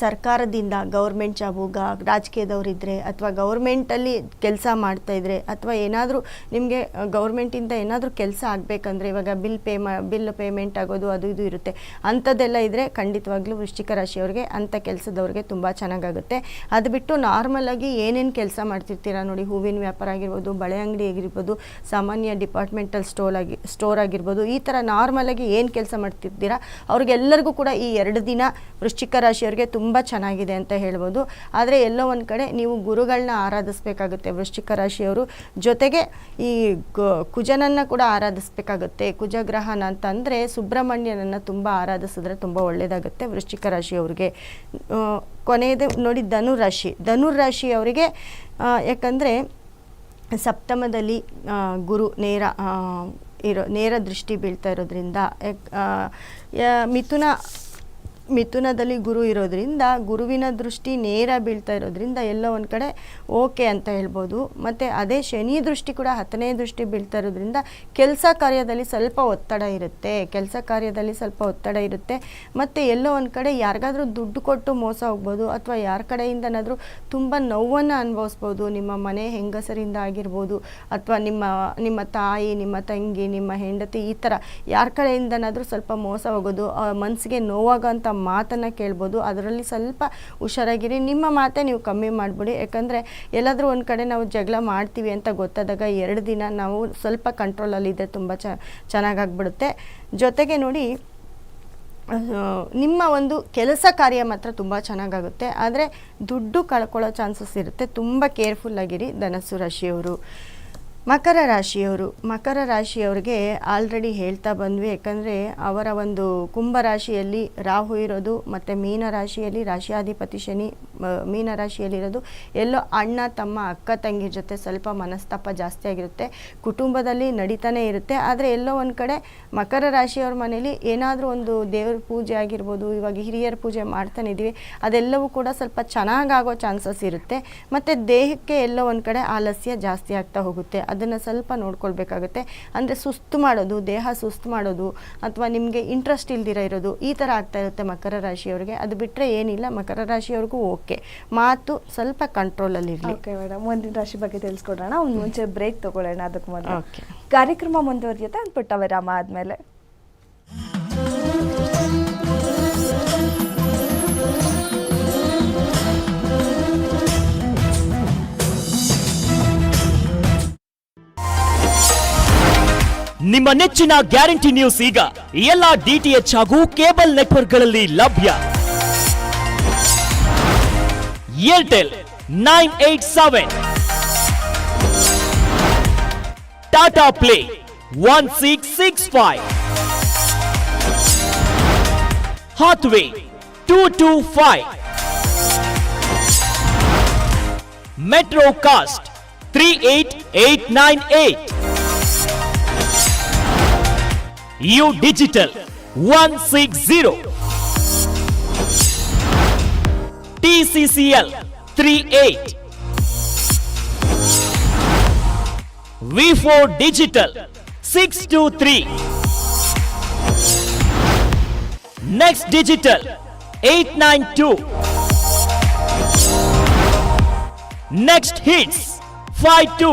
ಸರ್ಕಾರದಿಂದ ಗೌರ್ಮೆಂಟ್ ಜಾಬು ಗ ರಾಜಕೀಯದವರಿದ್ದರೆ ಅಥವಾ ಗೌರ್ಮೆಂಟಲ್ಲಿ ಕೆಲಸ ಮಾಡ್ತಾಯಿದ್ರೆ ಅಥವಾ ಏನಾದರೂ ನಿಮಗೆ ಗೌರ್ಮೆಂಟಿಂದ ಏನಾದರೂ ಕೆಲಸ ಆಗಬೇಕಂದ್ರೆ ಇವಾಗ ಬಿಲ್ ಪೇ ಮಾ, ಬಿಲ್ ಪೇಮೆಂಟ್ ಆಗೋದು ಅದು ಇದು ಇರುತ್ತೆ. ಅಂಥದ್ದೆಲ್ಲ ಇದ್ದರೆ ಖಂಡಿತವಾಗ್ಲೂ ವೃಶ್ಚಿಕ ರಾಶಿಯವ್ರಿಗೆ ಅಂಥ ಕೆಲಸದವ್ರಿಗೆ ತುಂಬ ಚೆನ್ನಾಗಾಗುತ್ತೆ. ಅದು ಬಿಟ್ಟು ನಾರ್ಮಲಾಗಿ ಏನೇನು ಕೆಲಸ ಮಾಡ್ತಿರ್ತೀರ ನೋಡಿ, ಹೂವಿನ ವ್ಯಾಪಾರ ಆಗಿರ್ಬೋದು, ಬಳೆ ಅಂಗಡಿ ಆಗಿರ್ಬೋದು, ಸಾಮಾನ್ಯ ಡಿಪಾರ್ಟ್ಮೆಂಟಲ್ ಸ್ಟೋಲ್ ಆಗಿ ಸ್ಟೋರ್ ಆಗಿರ್ಬೋದು, ಈ ಥರ ನಾರ್ಮಲಾಗಿ ಏನು ಕೆಲಸ ಮಾಡ್ತಿರ್ತೀರ, ಅವ್ರಿಗೆಲ್ಲರಿಗೂ ಕೂಡ ಈ ಎರಡು ದಿನ ವೃಶ್ಚಿಕ ರಾಶಿಯವ್ರಿಗೆ ತುಂಬ ಚೆನ್ನಾಗಿದೆ ಅಂತ ಹೇಳ್ಬೋದು. ಆದರೆ ಎಲ್ಲೋ ಒಂದು ಕಡೆ ನೀವು ಗುರುಗಳನ್ನ ಆರಾಧಿಸ್ಬೇಕಾಗುತ್ತೆ. ವೃಶ್ಚಿಕ ರಾಶಿಯವರು ಜೊತೆಗೆ ಈ ಕುಜನನ್ನು ಕೂಡ ಆರಾಧಿಸ್ಬೇಕಾಗುತ್ತೆ. ಕುಜಗ್ರಹನ ಅಂತಂದರೆ ಸುಬ್ರಹ್ಮಣ್ಯನನ್ನು ತುಂಬ ಆರಾಧಿಸಿದ್ರೆ ತುಂಬ ಒಳ್ಳೆಯದಾಗುತ್ತೆ ವೃಶ್ಚಿಕ ರಾಶಿಯವ್ರಿಗೆ. ಕೊನೆಯದು ನೋಡಿ ಧನುರಾಶಿ. ಧನುರಾಶಿಯವರಿಗೆ ಯಾಕಂದರೆ ಸಪ್ತಮದಲ್ಲಿ ಗುರು ನೇರ ಇರೋ, ನೇರ ದೃಷ್ಟಿ ಬೀಳ್ತಾ ಇರೋದ್ರಿಂದ ಮಿಥುನ ಮಿಥುನದಲ್ಲಿ ಗುರು ಇರೋದ್ರಿಂದ, ಗುರುವಿನ ದೃಷ್ಟಿ ನೇರ ಬೀಳ್ತಾ ಇರೋದ್ರಿಂದ ಎಲ್ಲೋ ಒಂದು ಕಡೆ ಓಕೆ ಅಂತ ಹೇಳ್ಬೋದು. ಮತ್ತು ಅದೇ ಶನಿ ದೃಷ್ಟಿ ಕೂಡ ಹತ್ತನೇ ದೃಷ್ಟಿ ಬೀಳ್ತಾ ಇರೋದ್ರಿಂದ ಕೆಲಸ ಕಾರ್ಯದಲ್ಲಿ ಸ್ವಲ್ಪ ಒತ್ತಡ ಇರುತ್ತೆ, ಕೆಲಸ ಕಾರ್ಯದಲ್ಲಿ ಸ್ವಲ್ಪ ಒತ್ತಡ ಇರುತ್ತೆ. ಮತ್ತು ಎಲ್ಲೋ ಒಂದು ಕಡೆ ಯಾರಿಗಾದರೂ ದುಡ್ಡು ಕೊಟ್ಟು ಮೋಸ ಹೋಗ್ಬೋದು, ಅಥವಾ ಯಾರ ಕಡೆಯಿಂದನಾದರೂ ತುಂಬ ನೋವನ್ನು ಅನುಭವಿಸ್ಬೋದು, ನಿಮ್ಮ ಮನೆ ಹೆಂಗಸರಿಂದ ಆಗಿರ್ಬೋದು, ಅಥವಾ ನಿಮ್ಮ ನಿಮ್ಮ ತಾಯಿ, ನಿಮ್ಮ ತಂಗಿ, ನಿಮ್ಮ ಹೆಂಡತಿ ಈ ಥರ ಯಾರ ಕಡೆಯಿಂದನಾದರೂ ಸ್ವಲ್ಪ ಮೋಸ ಹೋಗೋದು ಮನಸ್ಸಿಗೆ ನೋವಾಗೋಂಥ ಮಾತನ್ನು ಕೇಳ್ಬೋದು. ಅದರಲ್ಲಿ ಸ್ವಲ್ಪ ಹುಷಾರಾಗಿರಿ. ನಿಮ್ಮ ಮಾತೇ ನೀವು ಕಮ್ಮಿ ಮಾಡಿಬಿಡಿ. ಯಾಕಂದರೆ ಎಲ್ಲಾದರೂ ಒಂದು ಕಡೆ ನಾವು ಜಗಳ ಮಾಡ್ತೀವಿ ಅಂತ ಗೊತ್ತಾದಾಗ ಎರಡು ದಿನ ನಾವು ಸ್ವಲ್ಪ ಕಂಟ್ರೋಲಲ್ಲಿದ್ದರೆ ತುಂಬ ಚ, ಚೆನ್ನಾಗಾಗ್ಬಿಡುತ್ತೆ. ಜೊತೆಗೆ ನೋಡಿ ನಿಮ್ಮ ಒಂದು ಕೆಲಸ ಕಾರ್ಯ ಮಾತ್ರ ತುಂಬ ಚೆನ್ನಾಗಾಗುತ್ತೆ. ಆದರೆ ದುಡ್ಡು ಕಳ್ಕೊಳ್ಳೋ ಚಾನ್ಸಸ್ ಇರುತ್ತೆ. ತುಂಬ ಕೇರ್ಫುಲ್ಲಾಗಿರಿ ಧನಸ್ಸು ರಾಶಿಯವರು. ಮಕರ ರಾಶಿಯವರು, ಮಕರ ರಾಶಿಯವ್ರಿಗೆ ಆಲ್ರೆಡಿ ಹೇಳ್ತಾ ಬಂದ್ವಿ. ಯಾಕಂದರೆ ಅವರ ಒಂದು ಕುಂಭ ರಾಶಿಯಲ್ಲಿ ರಾಹು ಇರೋದು, ಮತ್ತು ಮೀನ ರಾಶಿಯಲ್ಲಿ ರಾಶಿಯಾಧಿಪತಿ ಶನಿ ಮೀನ ರಾಶಿಯಲ್ಲಿರೋದು ಎಲ್ಲೋ ಅಣ್ಣ, ತಮ್ಮ, ಅಕ್ಕ, ತಂಗಿ ಜೊತೆ ಸ್ವಲ್ಪ ಮನಸ್ತಾಪ ಜಾಸ್ತಿ ಆಗಿರುತ್ತೆ. ಕುಟುಂಬದಲ್ಲಿ ನಡೀತಾನೆ ಇರುತ್ತೆ. ಆದರೆ ಎಲ್ಲೋ ಒಂದು ಕಡೆ ಮಕರ ರಾಶಿಯವ್ರ ಮನೇಲಿ ಏನಾದರೂ ಒಂದು ದೇವ್ರ ಪೂಜೆ ಆಗಿರ್ಬೋದು, ಇವಾಗ ಹಿರಿಯರ ಪೂಜೆ ಮಾಡ್ತಾನೆ ಇದ್ದೀವಿ, ಅದೆಲ್ಲವೂ ಕೂಡ ಸ್ವಲ್ಪ ಚೆನ್ನಾಗಾಗೋ ಚಾನ್ಸಸ್ ಇರುತ್ತೆ. ಮತ್ತು ದೇಹಕ್ಕೆ ಎಲ್ಲೋ ಒಂದು ಕಡೆ ಆಲಸ್ಯ ಜಾಸ್ತಿ ಆಗ್ತಾ ಹೋಗುತ್ತೆ. ಅದನ್ನು ಸ್ವಲ್ಪ ನೋಡ್ಕೊಳ್ಬೇಕಾಗುತ್ತೆ. ಅಂದರೆ ಸುಸ್ತು ಮಾಡೋದು ದೇಹ ಸುಸ್ತು ಮಾಡೋದು ಅಥವಾ ನಿಮಗೆ ಇಂಟ್ರೆಸ್ಟ್ ಇಲ್ದಿರ ಇರೋದು ಈ ಥರ ಆಗ್ತಾ ಇರುತ್ತೆ ಮಕರ ರಾಶಿಯವರಿಗೆ. ಅದು ಬಿಟ್ಟರೆ ಏನಿಲ್ಲ ಮಕರ ರಾಶಿಯವ್ರಿಗೂ ಓಕೆ. ಮಾತು ಸ್ವಲ್ಪ ಕಂಟ್ರೋಲಲ್ಲಿ ಇರಲಿ. ಓಕೆ ಮೇಡಮ್ ಒಂದಿನ ರಾಶಿ ಬಗ್ಗೆ ತಿಳಿಸ್ಕೊಡೋಣ. ಒಂದು ಮುಂಚೆ ಬ್ರೇಕ್ ತಗೊಳ್ಳೋಣ ಅದಕ್ಕೆ ಮೊದಲು. ಕಾರ್ಯಕ್ರಮ ಮುಂದುವರಿಯುತ್ತೆ ಅಂದ್ಬಿಟ್ಟು ವಿರಾಮ ಆದಮೇಲೆ. ನಿಮ್ಮ ನೆಚ್ಚಿನ ಗ್ಯಾರಂಟಿ ನ್ಯೂಸ್ ಈಗ ಎಲ್ಲ ಡಿಟಿಎಚ್ ಹಾಗೂ ಕೇಬಲ್ ನೆಟ್ವರ್ಕ್ಗಳಲ್ಲಿ ಲಭ್ಯ. Airtel nine eight seven. Tata Play one six six five. Hathway two two five. Metro Cast three eight eight nine eight. U Digital one six zero TCCL three eight V four digital six two three Next Digital eight nine two Next Hits five two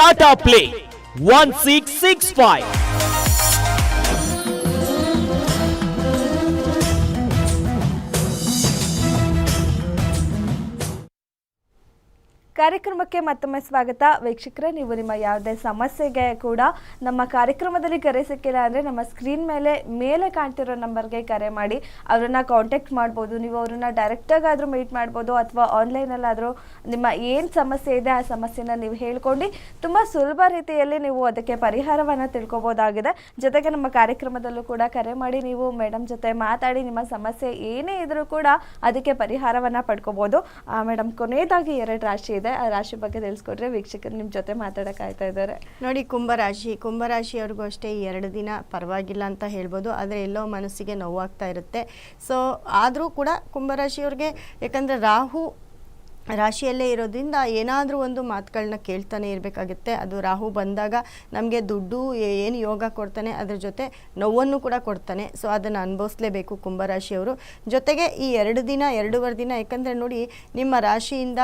Tata Play one six six five ಕಾರ್ಯಕ್ರಮಕ್ಕೆ ಮತ್ತೊಮ್ಮೆ ಸ್ವಾಗತ. ವೀಕ್ಷಕರೇ, ನೀವು ನಿಮ್ಮ ಯಾವುದೇ ಸಮಸ್ಯೆಗೆ ಕೂಡ ನಮ್ಮ ಕಾರ್ಯಕ್ರಮದಲ್ಲಿ ಕರೆ ಸಿಕ್ಕಿಲ್ಲ ಅಂದರೆ ನಮ್ಮ ಸ್ಕ್ರೀನ್ ಮೇಲೆ ಮೇಲೆ ಕಾಣ್ತಿರೋ ನಂಬರ್ಗೆ ಕರೆ ಮಾಡಿ. ಅವರನ್ನ ಕಾಂಟ್ಯಾಕ್ಟ್ ಮಾಡ್ಬೋದು. ನೀವು ಅವ್ರನ್ನ ಡೈರೆಕ್ಟಾಗಾದರೂ ಮೀಟ್ ಮಾಡ್ಬೋದು ಅಥವಾ ಆನ್ಲೈನಲ್ಲಾದರೂ ನಿಮ್ಮ ಏನು ಸಮಸ್ಯೆ ಇದೆ ಆ ಸಮಸ್ಯೆನ ನೀವು ಹೇಳ್ಕೊಂಡು ತುಂಬ ಸುಲಭ ರೀತಿಯಲ್ಲಿ ನೀವು ಅದಕ್ಕೆ ಪರಿಹಾರವನ್ನು ತಿಳ್ಕೊಬೋದಾಗಿದೆ. ಜೊತೆಗೆ ನಮ್ಮ ಕಾರ್ಯಕ್ರಮದಲ್ಲೂ ಕೂಡ ಕರೆ ಮಾಡಿ ನೀವು ಮೇಡಮ್ ಜೊತೆ ಮಾತಾಡಿ ನಿಮ್ಮ ಸಮಸ್ಯೆ ಏನೇ ಇದ್ರೂ ಕೂಡ ಅದಕ್ಕೆ ಪರಿಹಾರವನ್ನು ಪಡ್ಕೋಬೋದು. ಮೇಡಮ್ ಕೊನೆಯದಾಗಿ ಎರಡು ರಾಶಿ ಇದೆ. ಆ ರಾಶಿ ಬಗ್ಗೆ ತಿಳಿಸ್ಕೊಟ್ರೆ ವೀಕ್ಷಕರು ನಿಮ್ಮ ಜೊತೆ ಮಾತಾಡಕ್ಕೆ ಆಯ್ತಾ ಇದ್ದಾರೆ. ನೋಡಿ, ಕುಂಭರಾಶಿ, ಕುಂಭರಾಶಿಯವ್ರಿಗೂ ಅಷ್ಟೇ ಎರಡು ದಿನ ಪರವಾಗಿಲ್ಲ ಅಂತ ಹೇಳ್ಬೋದು, ಆದರೆ ಎಲ್ಲೋ ಮನಸ್ಸಿಗೆ ನೋವಾಗ್ತಾ ಇರುತ್ತೆ. ಸೊ ಆದರೂ ಕೂಡ ಕುಂಭರಾಶಿಯವ್ರಿಗೆ, ಯಾಕಂದರೆ ರಾಹು ರಾಶಿಯಲ್ಲೇ ಇರೋದ್ರಿಂದ ಏನಾದರೂ ಒಂದು ಮಾತುಗಳನ್ನ ಕೇಳ್ತಾನೆ ಇರಬೇಕಾಗುತ್ತೆ. ಅದು ರಾಹು ಬಂದಾಗ ನಮಗೆ ದುಡ್ಡು ಏನು ಯೋಗ ಕೊಡ್ತಾನೆ, ಅದ್ರ ಜೊತೆ ನೋವನ್ನು ಕೂಡ ಕೊಡ್ತಾನೆ. ಸೊ, ಅದನ್ನು ಅನುಭವಿಸ್ಲೇಬೇಕು ಕುಂಭರಾಶಿಯವರು. ಜೊತೆಗೆ ಈ ಎರಡು ದಿನ, ಎರಡೂವರೆ ದಿನ, ಯಾಕಂದರೆ ನೋಡಿ, ನಿಮ್ಮ ರಾಶಿಯಿಂದ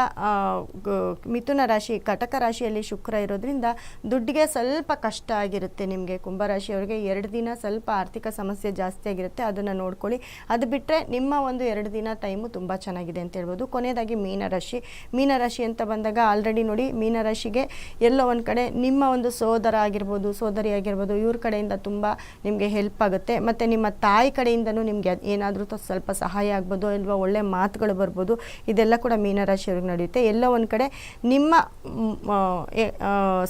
ಮಿಥುನ ರಾಶಿ, ಕಟಕ ರಾಶಿಯಲ್ಲಿ ಶುಕ್ರ ಇರೋದ್ರಿಂದ ದುಡ್ಡಿಗೆ ಸ್ವಲ್ಪ ಕಷ್ಟ ಆಗಿರುತ್ತೆ ನಿಮಗೆ ಕುಂಭರಾಶಿಯವರಿಗೆ. ಎರಡು ದಿನ ಸ್ವಲ್ಪ ಆರ್ಥಿಕ ಸಮಸ್ಯೆ ಜಾಸ್ತಿ ಆಗಿರುತ್ತೆ, ಅದನ್ನು ನೋಡ್ಕೊಳ್ಳಿ. ಅದು ಬಿಟ್ಟರೆ ನಿಮ್ಮ ಒಂದು ಎರಡು ದಿನ ಟೈಮು ತುಂಬ ಚೆನ್ನಾಗಿದೆ ಅಂತ ಹೇಳ್ಬೋದು. ಕೊನೆಯದಾಗಿ ಮೀನರಾಶಿ. ಮೀನರಾಶಿ ಅಂತ ಬಂದಾಗ ಆಲ್ರೆಡಿ ನೋಡಿ ಮೀನರಾಶಿಗೆ ಎಲ್ಲೋ ಒಂದು ಕಡೆ ನಿಮ್ಮ ಒಂದು ಸೋದರ ಆಗಿರ್ಬೋದು, ಸೋದರಿ ಆಗಿರ್ಬೋದು, ಇವ್ರ ಕಡೆಯಿಂದ ತುಂಬ ನಿಮಗೆ ಹೆಲ್ಪ್ ಆಗುತ್ತೆ. ಮತ್ತು ನಿಮ್ಮ ತಾಯಿ ಕಡೆಯಿಂದನೂ ನಿಮಗೆ ಏನಾದರೂ ಸ್ವಲ್ಪ ಸಹಾಯ ಆಗ್ಬೋದು, ಇಲ್ವಾ ಒಳ್ಳೆ ಮಾತುಗಳು ಬರ್ಬೋದು, ಇದೆಲ್ಲ ಕೂಡ ಮೀನರಾಶಿಯವ್ರಿಗೆ ನಡೆಯುತ್ತೆ. ಎಲ್ಲೋ ಒಂದು ಕಡೆ ನಿಮ್ಮ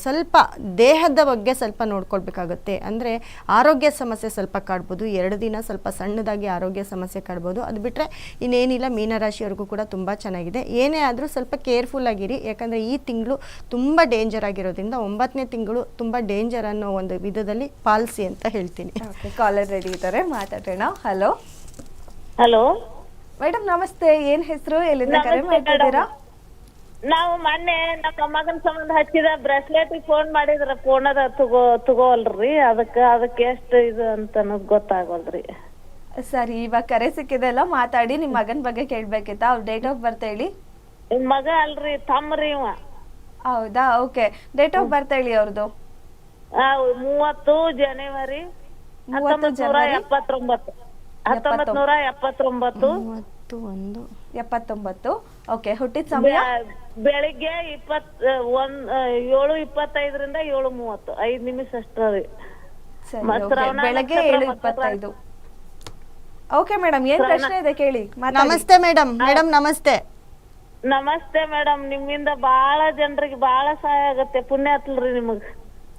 ಸ್ವಲ್ಪ ದೇಹದ ಬಗ್ಗೆ ಸ್ವಲ್ಪ ನೋಡ್ಕೊಳ್ಬೇಕಾಗುತ್ತೆ. ಅಂದರೆ ಆರೋಗ್ಯ ಸಮಸ್ಯೆ ಸ್ವಲ್ಪ ಕಾಡ್ಬೋದು, ಎರಡು ದಿನ ಸ್ವಲ್ಪ ಸಣ್ಣದಾಗಿ ಆರೋಗ್ಯ ಸಮಸ್ಯೆ ಕಾಡ್ಬೋದು. ಅದು ಬಿಟ್ಟರೆ ಇನ್ನೇನಿಲ್ಲ, ಮೀನರಾಶಿಯವ್ರಿಗೂ ಕೂಡ ತುಂಬ ಚೆನ್ನಾಗಿದೆ. ಏನೇ ಆದರೂ ಸ್ವಲ್ಪ ಕೇರ್ಫುಲ್ ಆಗಿರಿ. ಯಾಕಂದರೆ ಈ ತಿಂಗಳು ತುಂಬ ಡೇಂಜರ್ ಆಗಿರೋದ್ರಿಂದ ಒಂಬತ್ತನೇ ತಿಂಗಳು ತುಂಬ ಡೇಂಜರ್ ಅನ್ನೋ ಒಂದು ವಿಧದಲ್ಲಿ ಪಾಲಿಸಿ ಅಂತ ಹೇಳ್ತೀನಿ. ಓಕೆ ಕಾಲರ್ ರೆಡಿ ಇದ್ದಾರೆ. ಮಾತಾಡೋಣ. ಹಲೋ ಹಲೋ ಮೇಡಮ್ ನಮಸ್ತೆ. ಏನ್ ಹೆಸರು? ಎಲ್ಲಿಂದ ಕರೆ ಮಾಡ್ತಿದ್ದೀರಾ ನಾವು ಮೊನ್ನೆ ನಮ್ಮ ಮಗನ ಸಂಬಂಧ ಹಚ್ಚಿದ ಬ್ರೆಸ್ಲೆಟ್ ಫೋನ್ ಮಾಡಿದ್ರ ಫೋನ್ ಅದ ತಗೋ ತಗೋಲ್ರಿ ಅದಕ್ಕ ಅದಕ್ಕೆ ಎಷ್ಟು ಇದು ಅಂತ ಅನ್ನೋದು ಗೊತ್ತಾಗವಲ್ರಿ ಸರಿ ಇವಾಗ ಕರೆ ಸಿಕ್ಕಿದೆಲ್ಲ ಮಾತಾಡಿ ನಿಮ್ಮ ಮಗನ ಬಗ್ಗೆ ಕೇಳ್ಬೇಕಿತ್ತ? ಅವ್ರ ಡೇಟ್ ಆಫ್ ಬರ್ತ್ ಹೇಳಿ. ನಿಮ್ ಮಗ ಅಲ್ರಿ ತಮ್ಮರಿ ಇವ. ಹೌದಾ? ಓಕೆ ಡೇಟ್ ಆಫ್ ಬರ್ತ್ ಹೇಳಿ ಅವ್ರದ್ದು ಆ, ಮೂವತ್ತು ಜನವರಿ ಮೂವತ್ತು ಹತ್ತೊಂಬತ್ ನೂರ ಜನವರಿ? ಎಪ್ಪತ್ತೊಂಬತ್ತು. ಹತ್ತೊಂಬತ್ ನೂರ ಎಪ್ಪತ್ತೊಂಬತ್ತು. ಮೂವತ್ತು ಒಂದು. ಎಪ್ಪತ್ತೊಂಬತ್ತು? ಓಕೆ ಹುಟ್ಟಿದ ಸಮಯ? ಬೆ- ಬೆಳಿಗ್ಗೆ ಇಪ್ಪತ್ ಒಂದ್ ಆ, ಏಳು ಇಪ್ಪತ್ತೈದರಿಂದ ಏಳು ಮೂವತ್ತು. ಐದ್ ನಿಮಿಷ ಅಷ್ಟ್ರಿ ಸರಿ ಮತ್ತ್ ಓಕೆ ಶ್ರವಣ ಬೆಳಗ್ಗೆ ನಕ್ಷತ್ರ ಏಳು ಇಪ್ಪತ್ತೈದು. ಓಕೆ ಮೇಡಮ್ ಏನ್ ಪ್ರಶ್ನೆ ಇದೆ ಕೇಳಿ? ಮಾತಾಡಿ. ನಮಸ್ತೆ ಮೇಡಮ್ ಮೇಡಮ್ ನಮಸ್ತೆ. ನಮಸ್ತೆ ಮೇಡಮ್ ನಿಮ್ಮಿಂದ ಬಾಳ ಜನರಿಗೆ ಬಾಳ ಸಹಾಯ ಆಗತ್ತೆ. ಪುಣ್ಯ ಹತ್ಲ್ರಿ ನಿಮಗ್.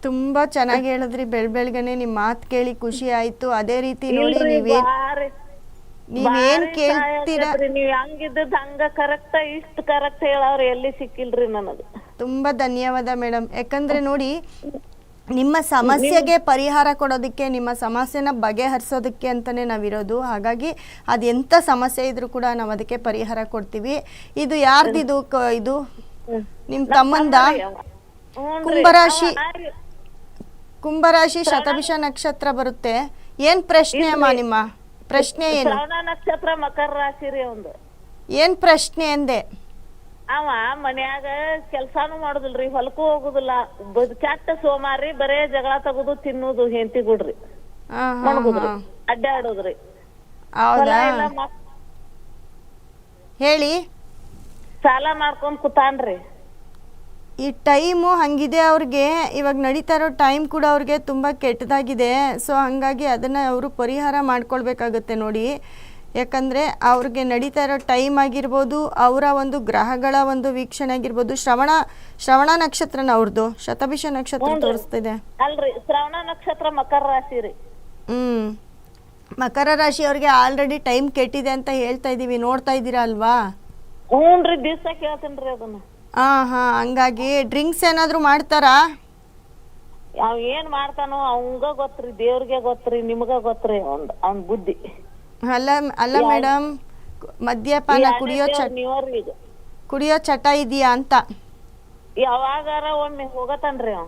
ತುಂಬಾ ಚೆನ್ನಾಗಿ ಹೇಳಿದ್ರಿ. ಬೆಳ್ ಬೆಳಗ್ಗೆನೆ ನಿಮ್ ಮಾತ್ ಕೇಳಿ ಖುಷಿ ಆಯ್ತು. ಅದೇ ರೀತಿ ನೋಡಿ ನೀವೇನ್ ಬಾರಿ ನೀವೇನ್ ಕೇಳ್ತೀರಾ? ನೀವ್ ಹಂಗಿದ್ದದ್ ಹಂಗ ಕರೆಕ್ಟ್ ಇಷ್ಟ ಕರೆಕ್ಟ್ ಹೇಳವ್ರಿ ಎಲ್ಲಿ ಸಿಕ್ಕಿಲ್ರಿ ನನಗ. ತುಂಬಾ ಧನ್ಯವಾದ ಮೇಡಮ್. ಯಾಕಂದ್ರೆ ನೋಡಿ ನಿಮ್ಮ ಸಮಸ್ಯೆಗೆ ಪರಿಹಾರ ಕೊಡೋದಕ್ಕೆ ನಿಮ್ಮ ಸಮಸ್ಯೆನ ಬಗೆಹರಿಸೋದಕ್ಕೆ ಅಂತಾನೆ ನಾವಿರೋದು ಹಾಗಾಗಿ ಅದು ಎಂಥ ಸಮಸ್ಯೆ ಇದ್ರೂ ಕೂಡ ನಾವು ಅದಕ್ಕೆ ಪರಿಹಾರ ಕೊಡ್ತೀವಿ. ಇದು ಯಾರ್ದಿದು ಇದು ನಿಮ್ಮ ತಮ್ಮಂದ. ಕುಂಭರಾಶಿ ಕುಂಭರಾಶಿ ಶತಭಿಷ ನಕ್ಷತ್ರ ಬರುತ್ತೆ. ಏನ್ ಪ್ರಶ್ನೆ ಅಮ್ಮ ನಿಮ್ಮ? ಪ್ರಶ್ನೆ ಏನು? ನಕ್ಷತ್ರ ಮಕರ ರಾಶಿ ರೀ ಅವಂದು ಏನ್ ಪ್ರಶ್ನೆ ಎಂದೆ ಅವ ಮನ್ಯಾಗ ಕೆಲ್ಸಾನು ಮಾಡುದಿಲ್ರಿ ಹೊಲಕ್ಕೂ ಹೋಗುದಿಲ್ಲ. ಬದ್ ಕೆಟ್ಟ ಸೋಮಾರಿ ಬರೇ ಜಗಳ ತಗುದು ತಿನ್ನುದು ಹೆಂಡತಿ ಗುಡ್ರಿ. ಹಾ ಹಾ ಮಣಗುದ್ರಿ ಹಾ. ಅಡ್ಡಾಡುದ್ರಿ. ಹೊಲ ಹೌದಾ ಎಲ್ಲ ಮಕ್- ಹೇಳಿ. ಸಾಲ ಮಾಡ್ಕೊಂಡ್ ಕುತಾನ್ರಿ. ಈ ಟೈಮು ಹಂಗಿದೆ ಅವ್ರಿಗೆ. ಇವಾಗ ನಡೀತಾ ಇರೋ ಟೈಮ್ ಕೂಡ ಅವ್ರಿಗೆ ತುಂಬ ಕೆಟ್ಟದಾಗಿದೆ. ಸೊ ಹಾಗಾಗಿ ಅದನ್ನ ಅವರು ಪರಿಹಾರ ಮಾಡ್ಕೊಳ್ಬೇಕಾಗತ್ತೆ ನೋಡಿ. ಯಾಕಂದರೆ ಅವ್ರಿಗೆ ನಡೀತಾ ಇರೋ ಟೈಮ್ ಆಗಿರ್ಬೋದು ಅವರ ಒಂದು ಗ್ರಹಗಳ ಒಂದು ವೀಕ್ಷಣೆ ಆಗಿರ್ಬೋದು ಶ್ರವಣ ಶ್ರವಣ ನಕ್ಷತ್ರನ ಅವ್ರದ್ದು ಶತಭಿಷ ನಕ್ಷತ್ರ ತೋರಿಸ್ತಿದೆ. ಅಲ್ರಿ ಶ್ರವಣ ನಕ್ಷತ್ರ ಮಕರ ರಾಶಿ ರೀ. ಹ್ಞೂ ಮಕರ ರಾಶಿ ಅವ್ರಿಗೆ ಆಲ್ರೆಡಿ ಟೈಮ್ ಕೆಟ್ಟಿದೆ ಅಂತ ಹೇಳ್ತಾ ಇದೀವಿ ನೋಡ್ತಾ ಇದ್ದೀರಾ ಅಲ್ವಾ? ಹ್ಞೂನ್ರಿ ದಿವಸ ಕೇಳ್ತೀನ್ರಿ ಅದನ್ನ. ಹಾಂ ಹಾಂ ಹಂಗಾಗಿ ಡ್ರಿಂಕ್ಸ್ ಏನಾದರೂ ಮಾಡ್ತಾರಾ? ಅವ್ ಏನ್ ಮಾಡ್ತಾನೋ ಅವಂಗ ಗೊತ್ತ್ರಿ ದೇವ್ರಿಗೆ ಗೊತ್ತ್ರಿ ನಿಮ್ಗ ಗೊತ್ತ್ರಿ ಅವ್ನ್ ಅವ್ನ್ ಬುದ್ಧಿ. ಅಲ್ಲ ಅಲ್ಲ ಮೇಡಮ್ ಮದ್ಯಪಾನ ಕುಡಿಯೋ ಚಟ ಕುಡಿಯೋ ಚಟ ಇದೆಯಾ ಅಂತ. ಯಾವಾಗಾರ ಒಮ್ಮೆ ಹೋಗತಾನ್ರಿ ಅವ.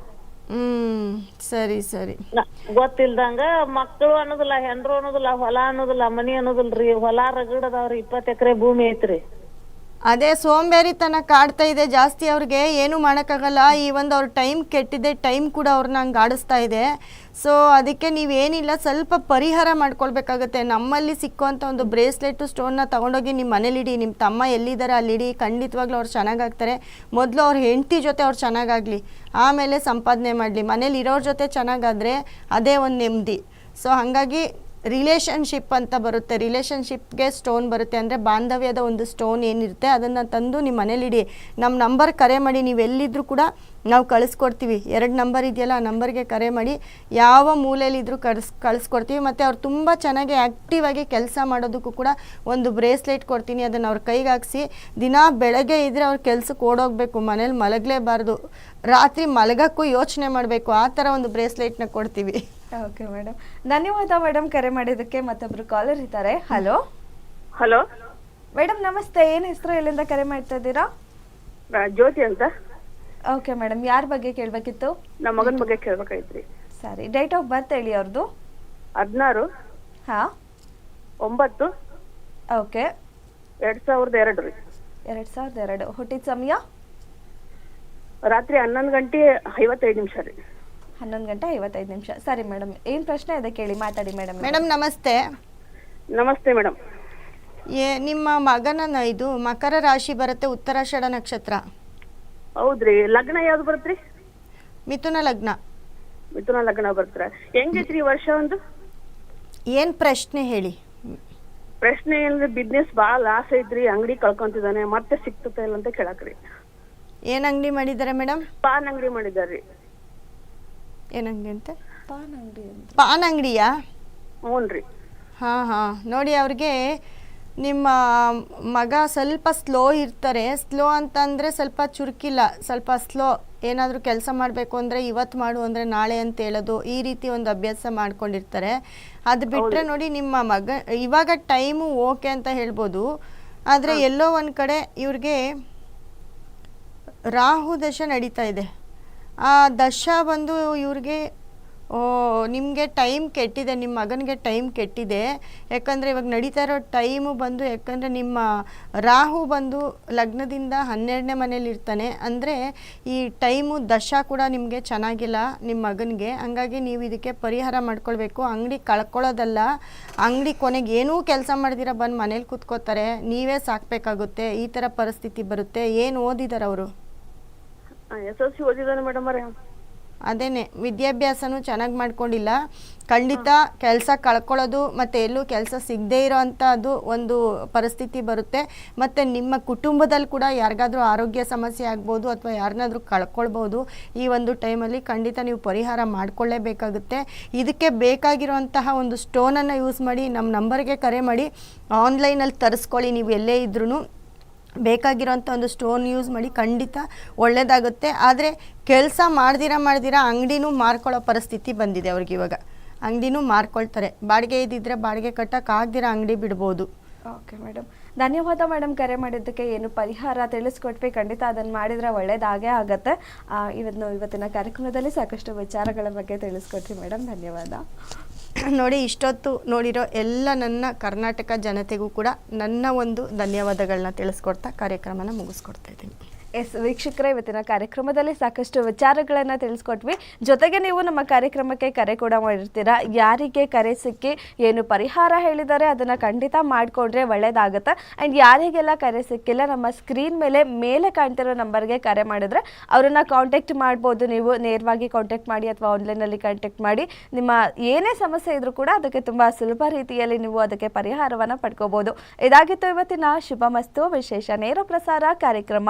ಹ್ಮ್ ಸರಿ ಸರಿ. ನ- ಗೊತ್ತಿಲ್ದಂಗ ಮಕ್ಕಳು ಅನ್ನೋದಿಲ್ಲ ಹೆಂಡ್ರು ಅನ್ನೋದಿಲ್ಲ ಹೊಲ ಅನ್ನೋದಿಲ್ಲ ಮನಿ ಅನ್ನೋದಿಲ್ರಿ ಹೊಲ ರಗಡದವ್ರಿ ಇಪ್ಪತ್ ಎಕರೆ ಭೂಮಿ ಐತ್ರಿ. ಅದೇ ಸೋಂಬೇರಿತನ ಕಾಡ್ತಾ ಇದೆ. ಜಾಸ್ತಿ ಅವ್ರಿಗೆ ಏನು ಮಾಡೋಕ್ಕಾಗಲ್ಲ. ಈ ಒಂದು ಅವ್ರ ಟೈಮ್ ಕೆಟ್ಟಿದೆ, ಟೈಮ್ ಕೂಡ ಅವ್ರನ್ನ ಹಂಗೆ ಆಡಿಸ್ತಾ ಇದೆ. ಸೊ ಅದಕ್ಕೆ ನೀವೇನಿಲ್ಲ ಸ್ವಲ್ಪ ಪರಿಹಾರ ಮಾಡ್ಕೊಳ್ಬೇಕಾಗತ್ತೆ. ನಮ್ಮಲ್ಲಿ ಸಿಕ್ಕುವಂಥ ಒಂದು ಬ್ರೇಸ್ಲೆಟು, ಸ್ಟೋನ್ನ ತೊಗೊಂಡೋಗಿ ನಿಮ್ಮ ಮನೇಲಿಡಿ ನಿಮ್ಮ ತಮ್ಮ ಎಲ್ಲಿದ್ದಾರೆ ಅಲ್ಲಿಡಿ ಖಂಡಿತವಾಗ್ಲೂ ಅವ್ರು ಚೆನ್ನಾಗಾಗ್ತಾರೆ. ಮೊದಲು ಅವ್ರ ಹೆಂಡತಿ ಜೊತೆ ಅವ್ರು ಚೆನ್ನಾಗಾಗಲಿ. ಆಮೇಲೆ ಸಂಪಾದನೆ ಮಾಡಲಿ. ಮನೇಲಿ ಇರೋರ ಜೊತೆ ಚೆನ್ನಾಗಾದರೆ ಅದೇ ಒಂದು ನೆಮ್ಮದಿ. ಸೊ ಹಾಗಾಗಿ ರಿಲೇಷನ್ಶಿಪ್ ಅಂತ ಬರುತ್ತೆ. ರಿಲೇಷನ್ಶಿಪ್ಗೆ ಸ್ಟೋನ್ ಬರುತ್ತೆ. ಅಂದರೆ ಬಾಂಧವ್ಯದ ಒಂದು ಸ್ಟೋನ್ ಏನಿರುತ್ತೆ, ಅದನ್ನು ತಂದು ನಿಮ್ಮ ಮನೇಲಿಡಿ ನಮ್ಮ ನಂಬರ್ ಕರೆ ಮಾಡಿ, ನೀವು ಎಲ್ಲಿದ್ದರೂ ಕೂಡ ನಾವು ಕಳಿಸ್ಕೊಡ್ತೀವಿ. ಎರಡು ನಂಬರ್ ಇದೆಯಲ್ಲ, ಆ ನಂಬರ್ಗೆ ಕರೆ ಮಾಡಿ, ಯಾವ ಮೂಲೆಯಲ್ಲಿದ್ದರೂ ಕಳಿಸ್ ಕಳಿಸ್ಕೊಡ್ತೀವಿ. ಮತ್ತು ಅವ್ರು ತುಂಬ ಚೆನ್ನಾಗಿ ಆ್ಯಕ್ಟಿವ್ ಆಗಿ ಕೆಲಸ ಮಾಡೋದಕ್ಕೂ ಕೂಡ ಒಂದು ಬ್ರೇಸ್ಲೆಟ್ ಕೊಡ್ತೀನಿ. ಅದನ್ನು ಅವ್ರ ಕೈಗೆ ಹಾಕ್ಸಿ, ದಿನ ಬೆಳಗ್ಗೆ ಇದ್ದರೆ ಅವ್ರ ಕೆಲಸಕ್ಕೆ ಓಡೋಗಬೇಕು. ಮನೇಲಿ ಮಲಗಲೇಬಾರ್ದು. ರಾತ್ರಿ ಮಲಗಕ್ಕೂ ಯೋಚನೆ ಮಾಡಬೇಕು. ಆ ಥರ ಒಂದು ಬ್ರೇಸ್ಲೆಟ್ನ ಕೊಡ್ತೀವಿ. ಓಕೆ ಮೇಡಮ್ ಧನ್ಯವಾದ ಮೇಡಮ್ ಕರೆ ಮಾಡಿದ್ದಕ್ಕೆ ಮತ್ತೊಬ್ರು ಕಾಲರ್ ಇದ್ದಾರೆ. ಹಲೋ ಹಲೋ ಮೇಡಮ್ ನಮಸ್ತೆ. ಏನ್ ಹೆಸರು? ಎಲ್ಲಿಂದ ಕರೆ ಮಾಡ್ತಾ ಇದ್ದೀರಾ? ಜ್ಯೋತಿ ಅಂತ. ಓಕೆ ಮೇಡಮ್ ಯಾರ ಬಗ್ಗೆ ಕೇಳಬೇಕಿತ್ತು? ನಮ್ಮ ಮಗನ ಬಗ್ಗೆ ಕೇಳ್ಬೇಕಾಯ್ತ್ರಿ ಸರಿ. ಡೇಟ್ ಆಫ್ ಬರ್ತ್ ಹೇಳಿ ಅವ್ರದ್ದು ಹದಿನಾರು. ಹಾ? ಒಂಬತ್ತು. ಓಕೆ ಎರಡ್ ಸಾವಿರದ ಎರಡು ರೀ. ಎರಡ್ ಸಾವಿರದ ಎರಡು. ಹುಟ್ಟಿದ ಸಮಯ? ರಾತ್ರಿ ಹನ್ನೊಂದು ಗಂಟೆ ಐವತ್ತೈದು ನಿಮಿಷ ರೀ. ಹನ್ನೊಂದು ಗಂಟೆ ಐವತ್ತೈದು ನಿಮಿಷ. ಸರಿ ಮೇಡಮ್ ಏನು ಪ್ರಶ್ನೆ ಇದೆ ಕೇಳಿ ಮಾತಾಡಿ ಮೇಡಮ್ ಮೇಡಮ್ ನಮಸ್ತೆ. ನಮಸ್ತೆ ಮೇಡಮ್. ಏ ನಿಮ್ಮ ಮಗನ ಇದು ಮಕರ ರಾಶಿ ಬರುತ್ತೆ ಉತ್ತರಾಷಾಢ ನಕ್ಷತ್ರ. ಹೌದ್ರಿ ಲಗ್ನ ಯಾವ್ದು ಬರುತ್ತೆ ಮಿಥುನ ಲಗ್ನ. ಮಿಥುನ ಲಗ್ನ ಬರ್ತಾರ ಹೆಂಗೈತ್ರಿ ಈ ವರ್ಷ ಒಂದು? ಏನು ಪ್ರಶ್ನೆ ಹೇಳಿ. ಪ್ರಶ್ನೆ ಏನಂದ್ರೆ ಬಿಸ್ನೆಸ್ ಭಾಳ ಲಾಸ್ ಐತ್ರಿ ಅಂಗಡಿ ಕಳ್ಕೊಂತಿದ್ದಾನೆ ಮತ್ತೆ ಸಿಕ್ತತ ಇಲ್ಲ ಅಂತ ಕೇಳಕ್ರಿ. ಏನು ಅಂಗಡಿ ಮಾಡಿದಾರೆ ಮೇಡಮ್? ಪಾನ್ ಅಂಗಡಿ ಮಾಡಿದಾರ್ರಿ ಏನು ಅಂಗಡಿ ಅಂತ? ಪಾನ್ ಅಂಗಡಿ ಅಂತ. ಪಾನ್ ಅಂಗಡಿಯಾ? ಹ್ಞೂನ್ರಿ ಹಾಂ ಹಾಂ. ನೋಡಿ ಅವ್ರಿಗೆ ನಿಮ್ಮ ಮಗ ಸ್ವಲ್ಪ ಸ್ಲೋ ಇರ್ತಾರೆ. ಸ್ಲೋ ಅಂತಂದರೆ ಸ್ವಲ್ಪ ಚುರುಕಿಲ್ಲ. ಸ್ವಲ್ಪ ಸ್ಲೋ. ಏನಾದರೂ ಕೆಲಸ ಮಾಡಬೇಕು ಅಂದರೆ ಇವತ್ತು ಮಾಡು ಅಂದರೆ ನಾಳೆ ಅಂತ ಹೇಳೋದು. ಈ ರೀತಿ ಒಂದು ಅಭ್ಯಾಸ ಮಾಡ್ಕೊಂಡಿರ್ತಾರೆ. ಅದು ಬಿಟ್ಟರೆ ನೋಡಿ ನಿಮ್ಮ ಮಗ ಇವಾಗ ಟೈಮು ಓಕೆ ಅಂತ ಹೇಳ್ಬೋದು. ಆದರೆ ಎಲ್ಲೋ ಒಂದು ಕಡೆ ಇವ್ರಿಗೆ ರಾಹು ದಶ ನಡೀತಾ ಇದೆ. ದಶ ಬಂದು ಇವ್ರಿಗೆ, ಓ, ನಿಮಗೆ ಟೈಮ್ ಕೆಟ್ಟಿದೆ ನಿಮ್ಮ ಮಗನಿಗೆ ಟೈಮ್ ಕೆಟ್ಟಿದೆ. ಯಾಕಂದರೆ ಇವಾಗ ನಡೀತಾ ಇರೋ ಟೈಮು ಬಂದು, ಯಾಕಂದರೆ ನಿಮ್ಮ ರಾಹು ಬಂದು ಲಗ್ನದಿಂದ ಹನ್ನೆರಡನೇ ಮನೇಲಿ ಇರ್ತಾನೆ. ಅಂದರೆ ಈ ಟೈಮು ದಶ ಕೂಡ ನಿಮಗೆ ಚೆನ್ನಾಗಿಲ್ಲ ನಿಮ್ಮ ಮಗನಿಗೆ. ಹಂಗಾಗಿ ನೀವು ಇದಕ್ಕೆ ಪರಿಹಾರ ಮಾಡ್ಕೊಳ್ಬೇಕು. ಅಂಗಡಿ ಕಳ್ಕೊಳ್ಳೋದಲ್ಲ. ಅಂಗಡಿ ಕೊನೆಗೆ ಏನೂ ಕೆಲಸ ಮಾಡಿದಿರ, ಬಂದು ಮನೇಲಿ ಕೂತ್ಕೋತಾರೆ. ನೀವೇ ಸಾಕಬೇಕಾಗುತ್ತೆ. ಈ ಥರ ಪರಿಸ್ಥಿತಿ ಬರುತ್ತೆ. ಏನು ಓದಿದ್ದಾರೆ ಅವರು? ಎಸ್ ಸಿ ಓದಿದಾನೆ ಅದೇನೆ, ವಿದ್ಯಾಭ್ಯಾಸನೂ ಚೆನ್ನಾಗಿ ಮಾಡ್ಕೊಂಡಿಲ್ಲ. ಖಂಡಿತ ಕೆಲಸ ಕಳ್ಕೊಳ್ಳೋದು ಮತ್ತು ಎಲ್ಲೂ ಕೆಲಸ ಸಿಗದೇ ಇರೋ ಅಂಥದ್ದು ಒಂದು ಪರಿಸ್ಥಿತಿ ಬರುತ್ತೆ. ಮತ್ತು ನಿಮ್ಮ ಕುಟುಂಬದಲ್ಲಿ ಕೂಡ ಯಾರಿಗಾದ್ರೂ ಆರೋಗ್ಯ ಸಮಸ್ಯೆ ಆಗ್ಬೋದು ಅಥವಾ ಯಾರನ್ನಾದ್ರೂ ಕಳ್ಕೊಳ್ಬೋದು, ಈ ಒಂದು ಟೈಮಲ್ಲಿ ಖಂಡಿತ ನೀವು ಪರಿಹಾರ ಮಾಡಿಕೊಳ್ಳೇಬೇಕಾಗುತ್ತೆ. ಇದಕ್ಕೆ ಬೇಕಾಗಿರುವಂತಹ ಒಂದು ಸ್ಟೋನನ್ನು ಯೂಸ್ ಮಾಡಿ, ನಮ್ಮ ನಂಬರ್ಗೆ ಕರೆ ಮಾಡಿ, ಆನ್ಲೈನಲ್ಲಿ ತರಿಸ್ಕೊಳ್ಳಿ ನೀವು ಎಲ್ಲೇ ಇದ್ರೂ ಬೇಕಾಗಿರೋಂಥ ಒಂದು ಸ್ಟೋನ್ ಯೂಸ್ ಮಾಡಿ ಖಂಡಿತ ಒಳ್ಳೆಯದಾಗುತ್ತೆ ಆದರೆ ಕೆಲಸ ಮಾಡ್ದಿರ ಮಾಡ್ದಿರ ಅಂಗಡಿನೂ ಮಾರ್ಕೊಳ್ಳೋ ಪರಿಸ್ಥಿತಿ ಬಂದಿದೆ ಅವ್ರಿಗೆ ಇವಾಗ. ಅಂಗಡಿನೂ ಮಾರ್ಕೊಳ್ತಾರೆ. ಬಾಡಿಗೆ ಇದ್ದಿದ್ರೆ ಬಾಡಿಗೆ ಕಟ್ಟಕ್ಕೆ ಆಗ್ದಿರ ಅಂಗಡಿ ಬಿಡ್ಬೋದು. Okay madam. ಧನ್ಯವಾದ ಮೇಡಮ್ ಕರೆ ಮಾಡಿದ್ದಕ್ಕೆ ಏನು ಪರಿಹಾರ ತಿಳಿಸ್ಕೊಟ್ವಿ. ಖಂಡಿತ ಅದನ್ನು ಮಾಡಿದರೆ ಒಳ್ಳೇದಾಗೇ ಆಗುತ್ತೆ. ಇವತ್ತು ಇವತ್ತಿನ ಕಾರ್ಯಕ್ರಮದಲ್ಲಿ ಸಾಕಷ್ಟು ವಿಚಾರಗಳ ಬಗ್ಗೆ ತಿಳಿಸ್ಕೊಟ್ರಿ ಮೇಡಮ್. ಧನ್ಯವಾದ. *clears throat* ನೋಡಿ, ಇಷ್ಟೊತ್ತು ನೋಡಿರೋ ಎಲ್ಲ ನನ್ನ ಕರ್ನಾಟಕ ಜನತೆಗೂ ಕೂಡ ನನ್ನ ಒಂದು ಧನ್ಯವಾದಗಳನ್ನ ತಿಳಿಸ್ಕೊಡ್ತಾ ಕಾರ್ಯಕ್ರಮನ ಮುಗಿಸ್ಕೊಡ್ತಾ ಇದ್ದೀನಿ. ಎಸ್ ವೀಕ್ಷಕರೇ, ಇವತ್ತಿನ ಕಾರ್ಯಕ್ರಮದಲ್ಲಿ ಸಾಕಷ್ಟು ವಿಚಾರಗಳನ್ನು ತಿಳಿಸ್ಕೊಟ್ವಿ. ಜೊತೆಗೆ ನೀವು ನಮ್ಮ ಕಾರ್ಯಕ್ರಮಕ್ಕೆ ಕರೆ ಕೂಡ ಮಾಡಿರ್ತೀರಾ? ಯಾರಿಗೆ ಕರೆ ಸಿಕ್ಕಿ ಏನು ಪರಿಹಾರ ಹೇಳಿದರೆ ಅದನ್ನು ಖಂಡಿತ ಮಾಡಿಕೊಂಡ್ರೆ ಒಳ್ಳೇದಾಗುತ್ತೆ? ಆ್ಯಂಡ್ ಯಾರಿಗೆಲ್ಲ ಕರೆ ಸಿಕ್ಕಿಲ್ಲ, ನಮ್ಮ ಸ್ಕ್ರೀನ್ ಮೇಲೆ ಮೇಲೆ ಕಾಣ್ತಿರೋ ನಂಬರ್ಗೆ ಕರೆ ಮಾಡಿದ್ರೆ ಅವರನ್ನು ಕಾಂಟ್ಯಾಕ್ಟ್ ಮಾಡ್ಬೋದು ನೀವು. ನೇರವಾಗಿ ಕಾಂಟ್ಯಾಕ್ಟ್ ಮಾಡಿ ಅಥವಾ ಆನ್ಲೈನಲ್ಲಿ ಕಾಂಟ್ಯಾಕ್ಟ್ ಮಾಡಿ. ನಿಮ್ಮ ಏನೇ ಸಮಸ್ಯೆ ಇದ್ರೂ ಕೂಡ ಅದಕ್ಕೆ ತುಂಬ ಸುಲಭ ರೀತಿಯಲ್ಲಿ ನೀವು ಅದಕ್ಕೆ ಪರಿಹಾರವನ್ನು ಪಡ್ಕೋಬೋದು. ಇದಾಗಿತ್ತು ಇವತ್ತಿನ ಶುಭ ಮಸ್ತು ವಿಶೇಷ ನೇರ ಪ್ರಸಾರ ಕಾರ್ಯಕ್ರಮ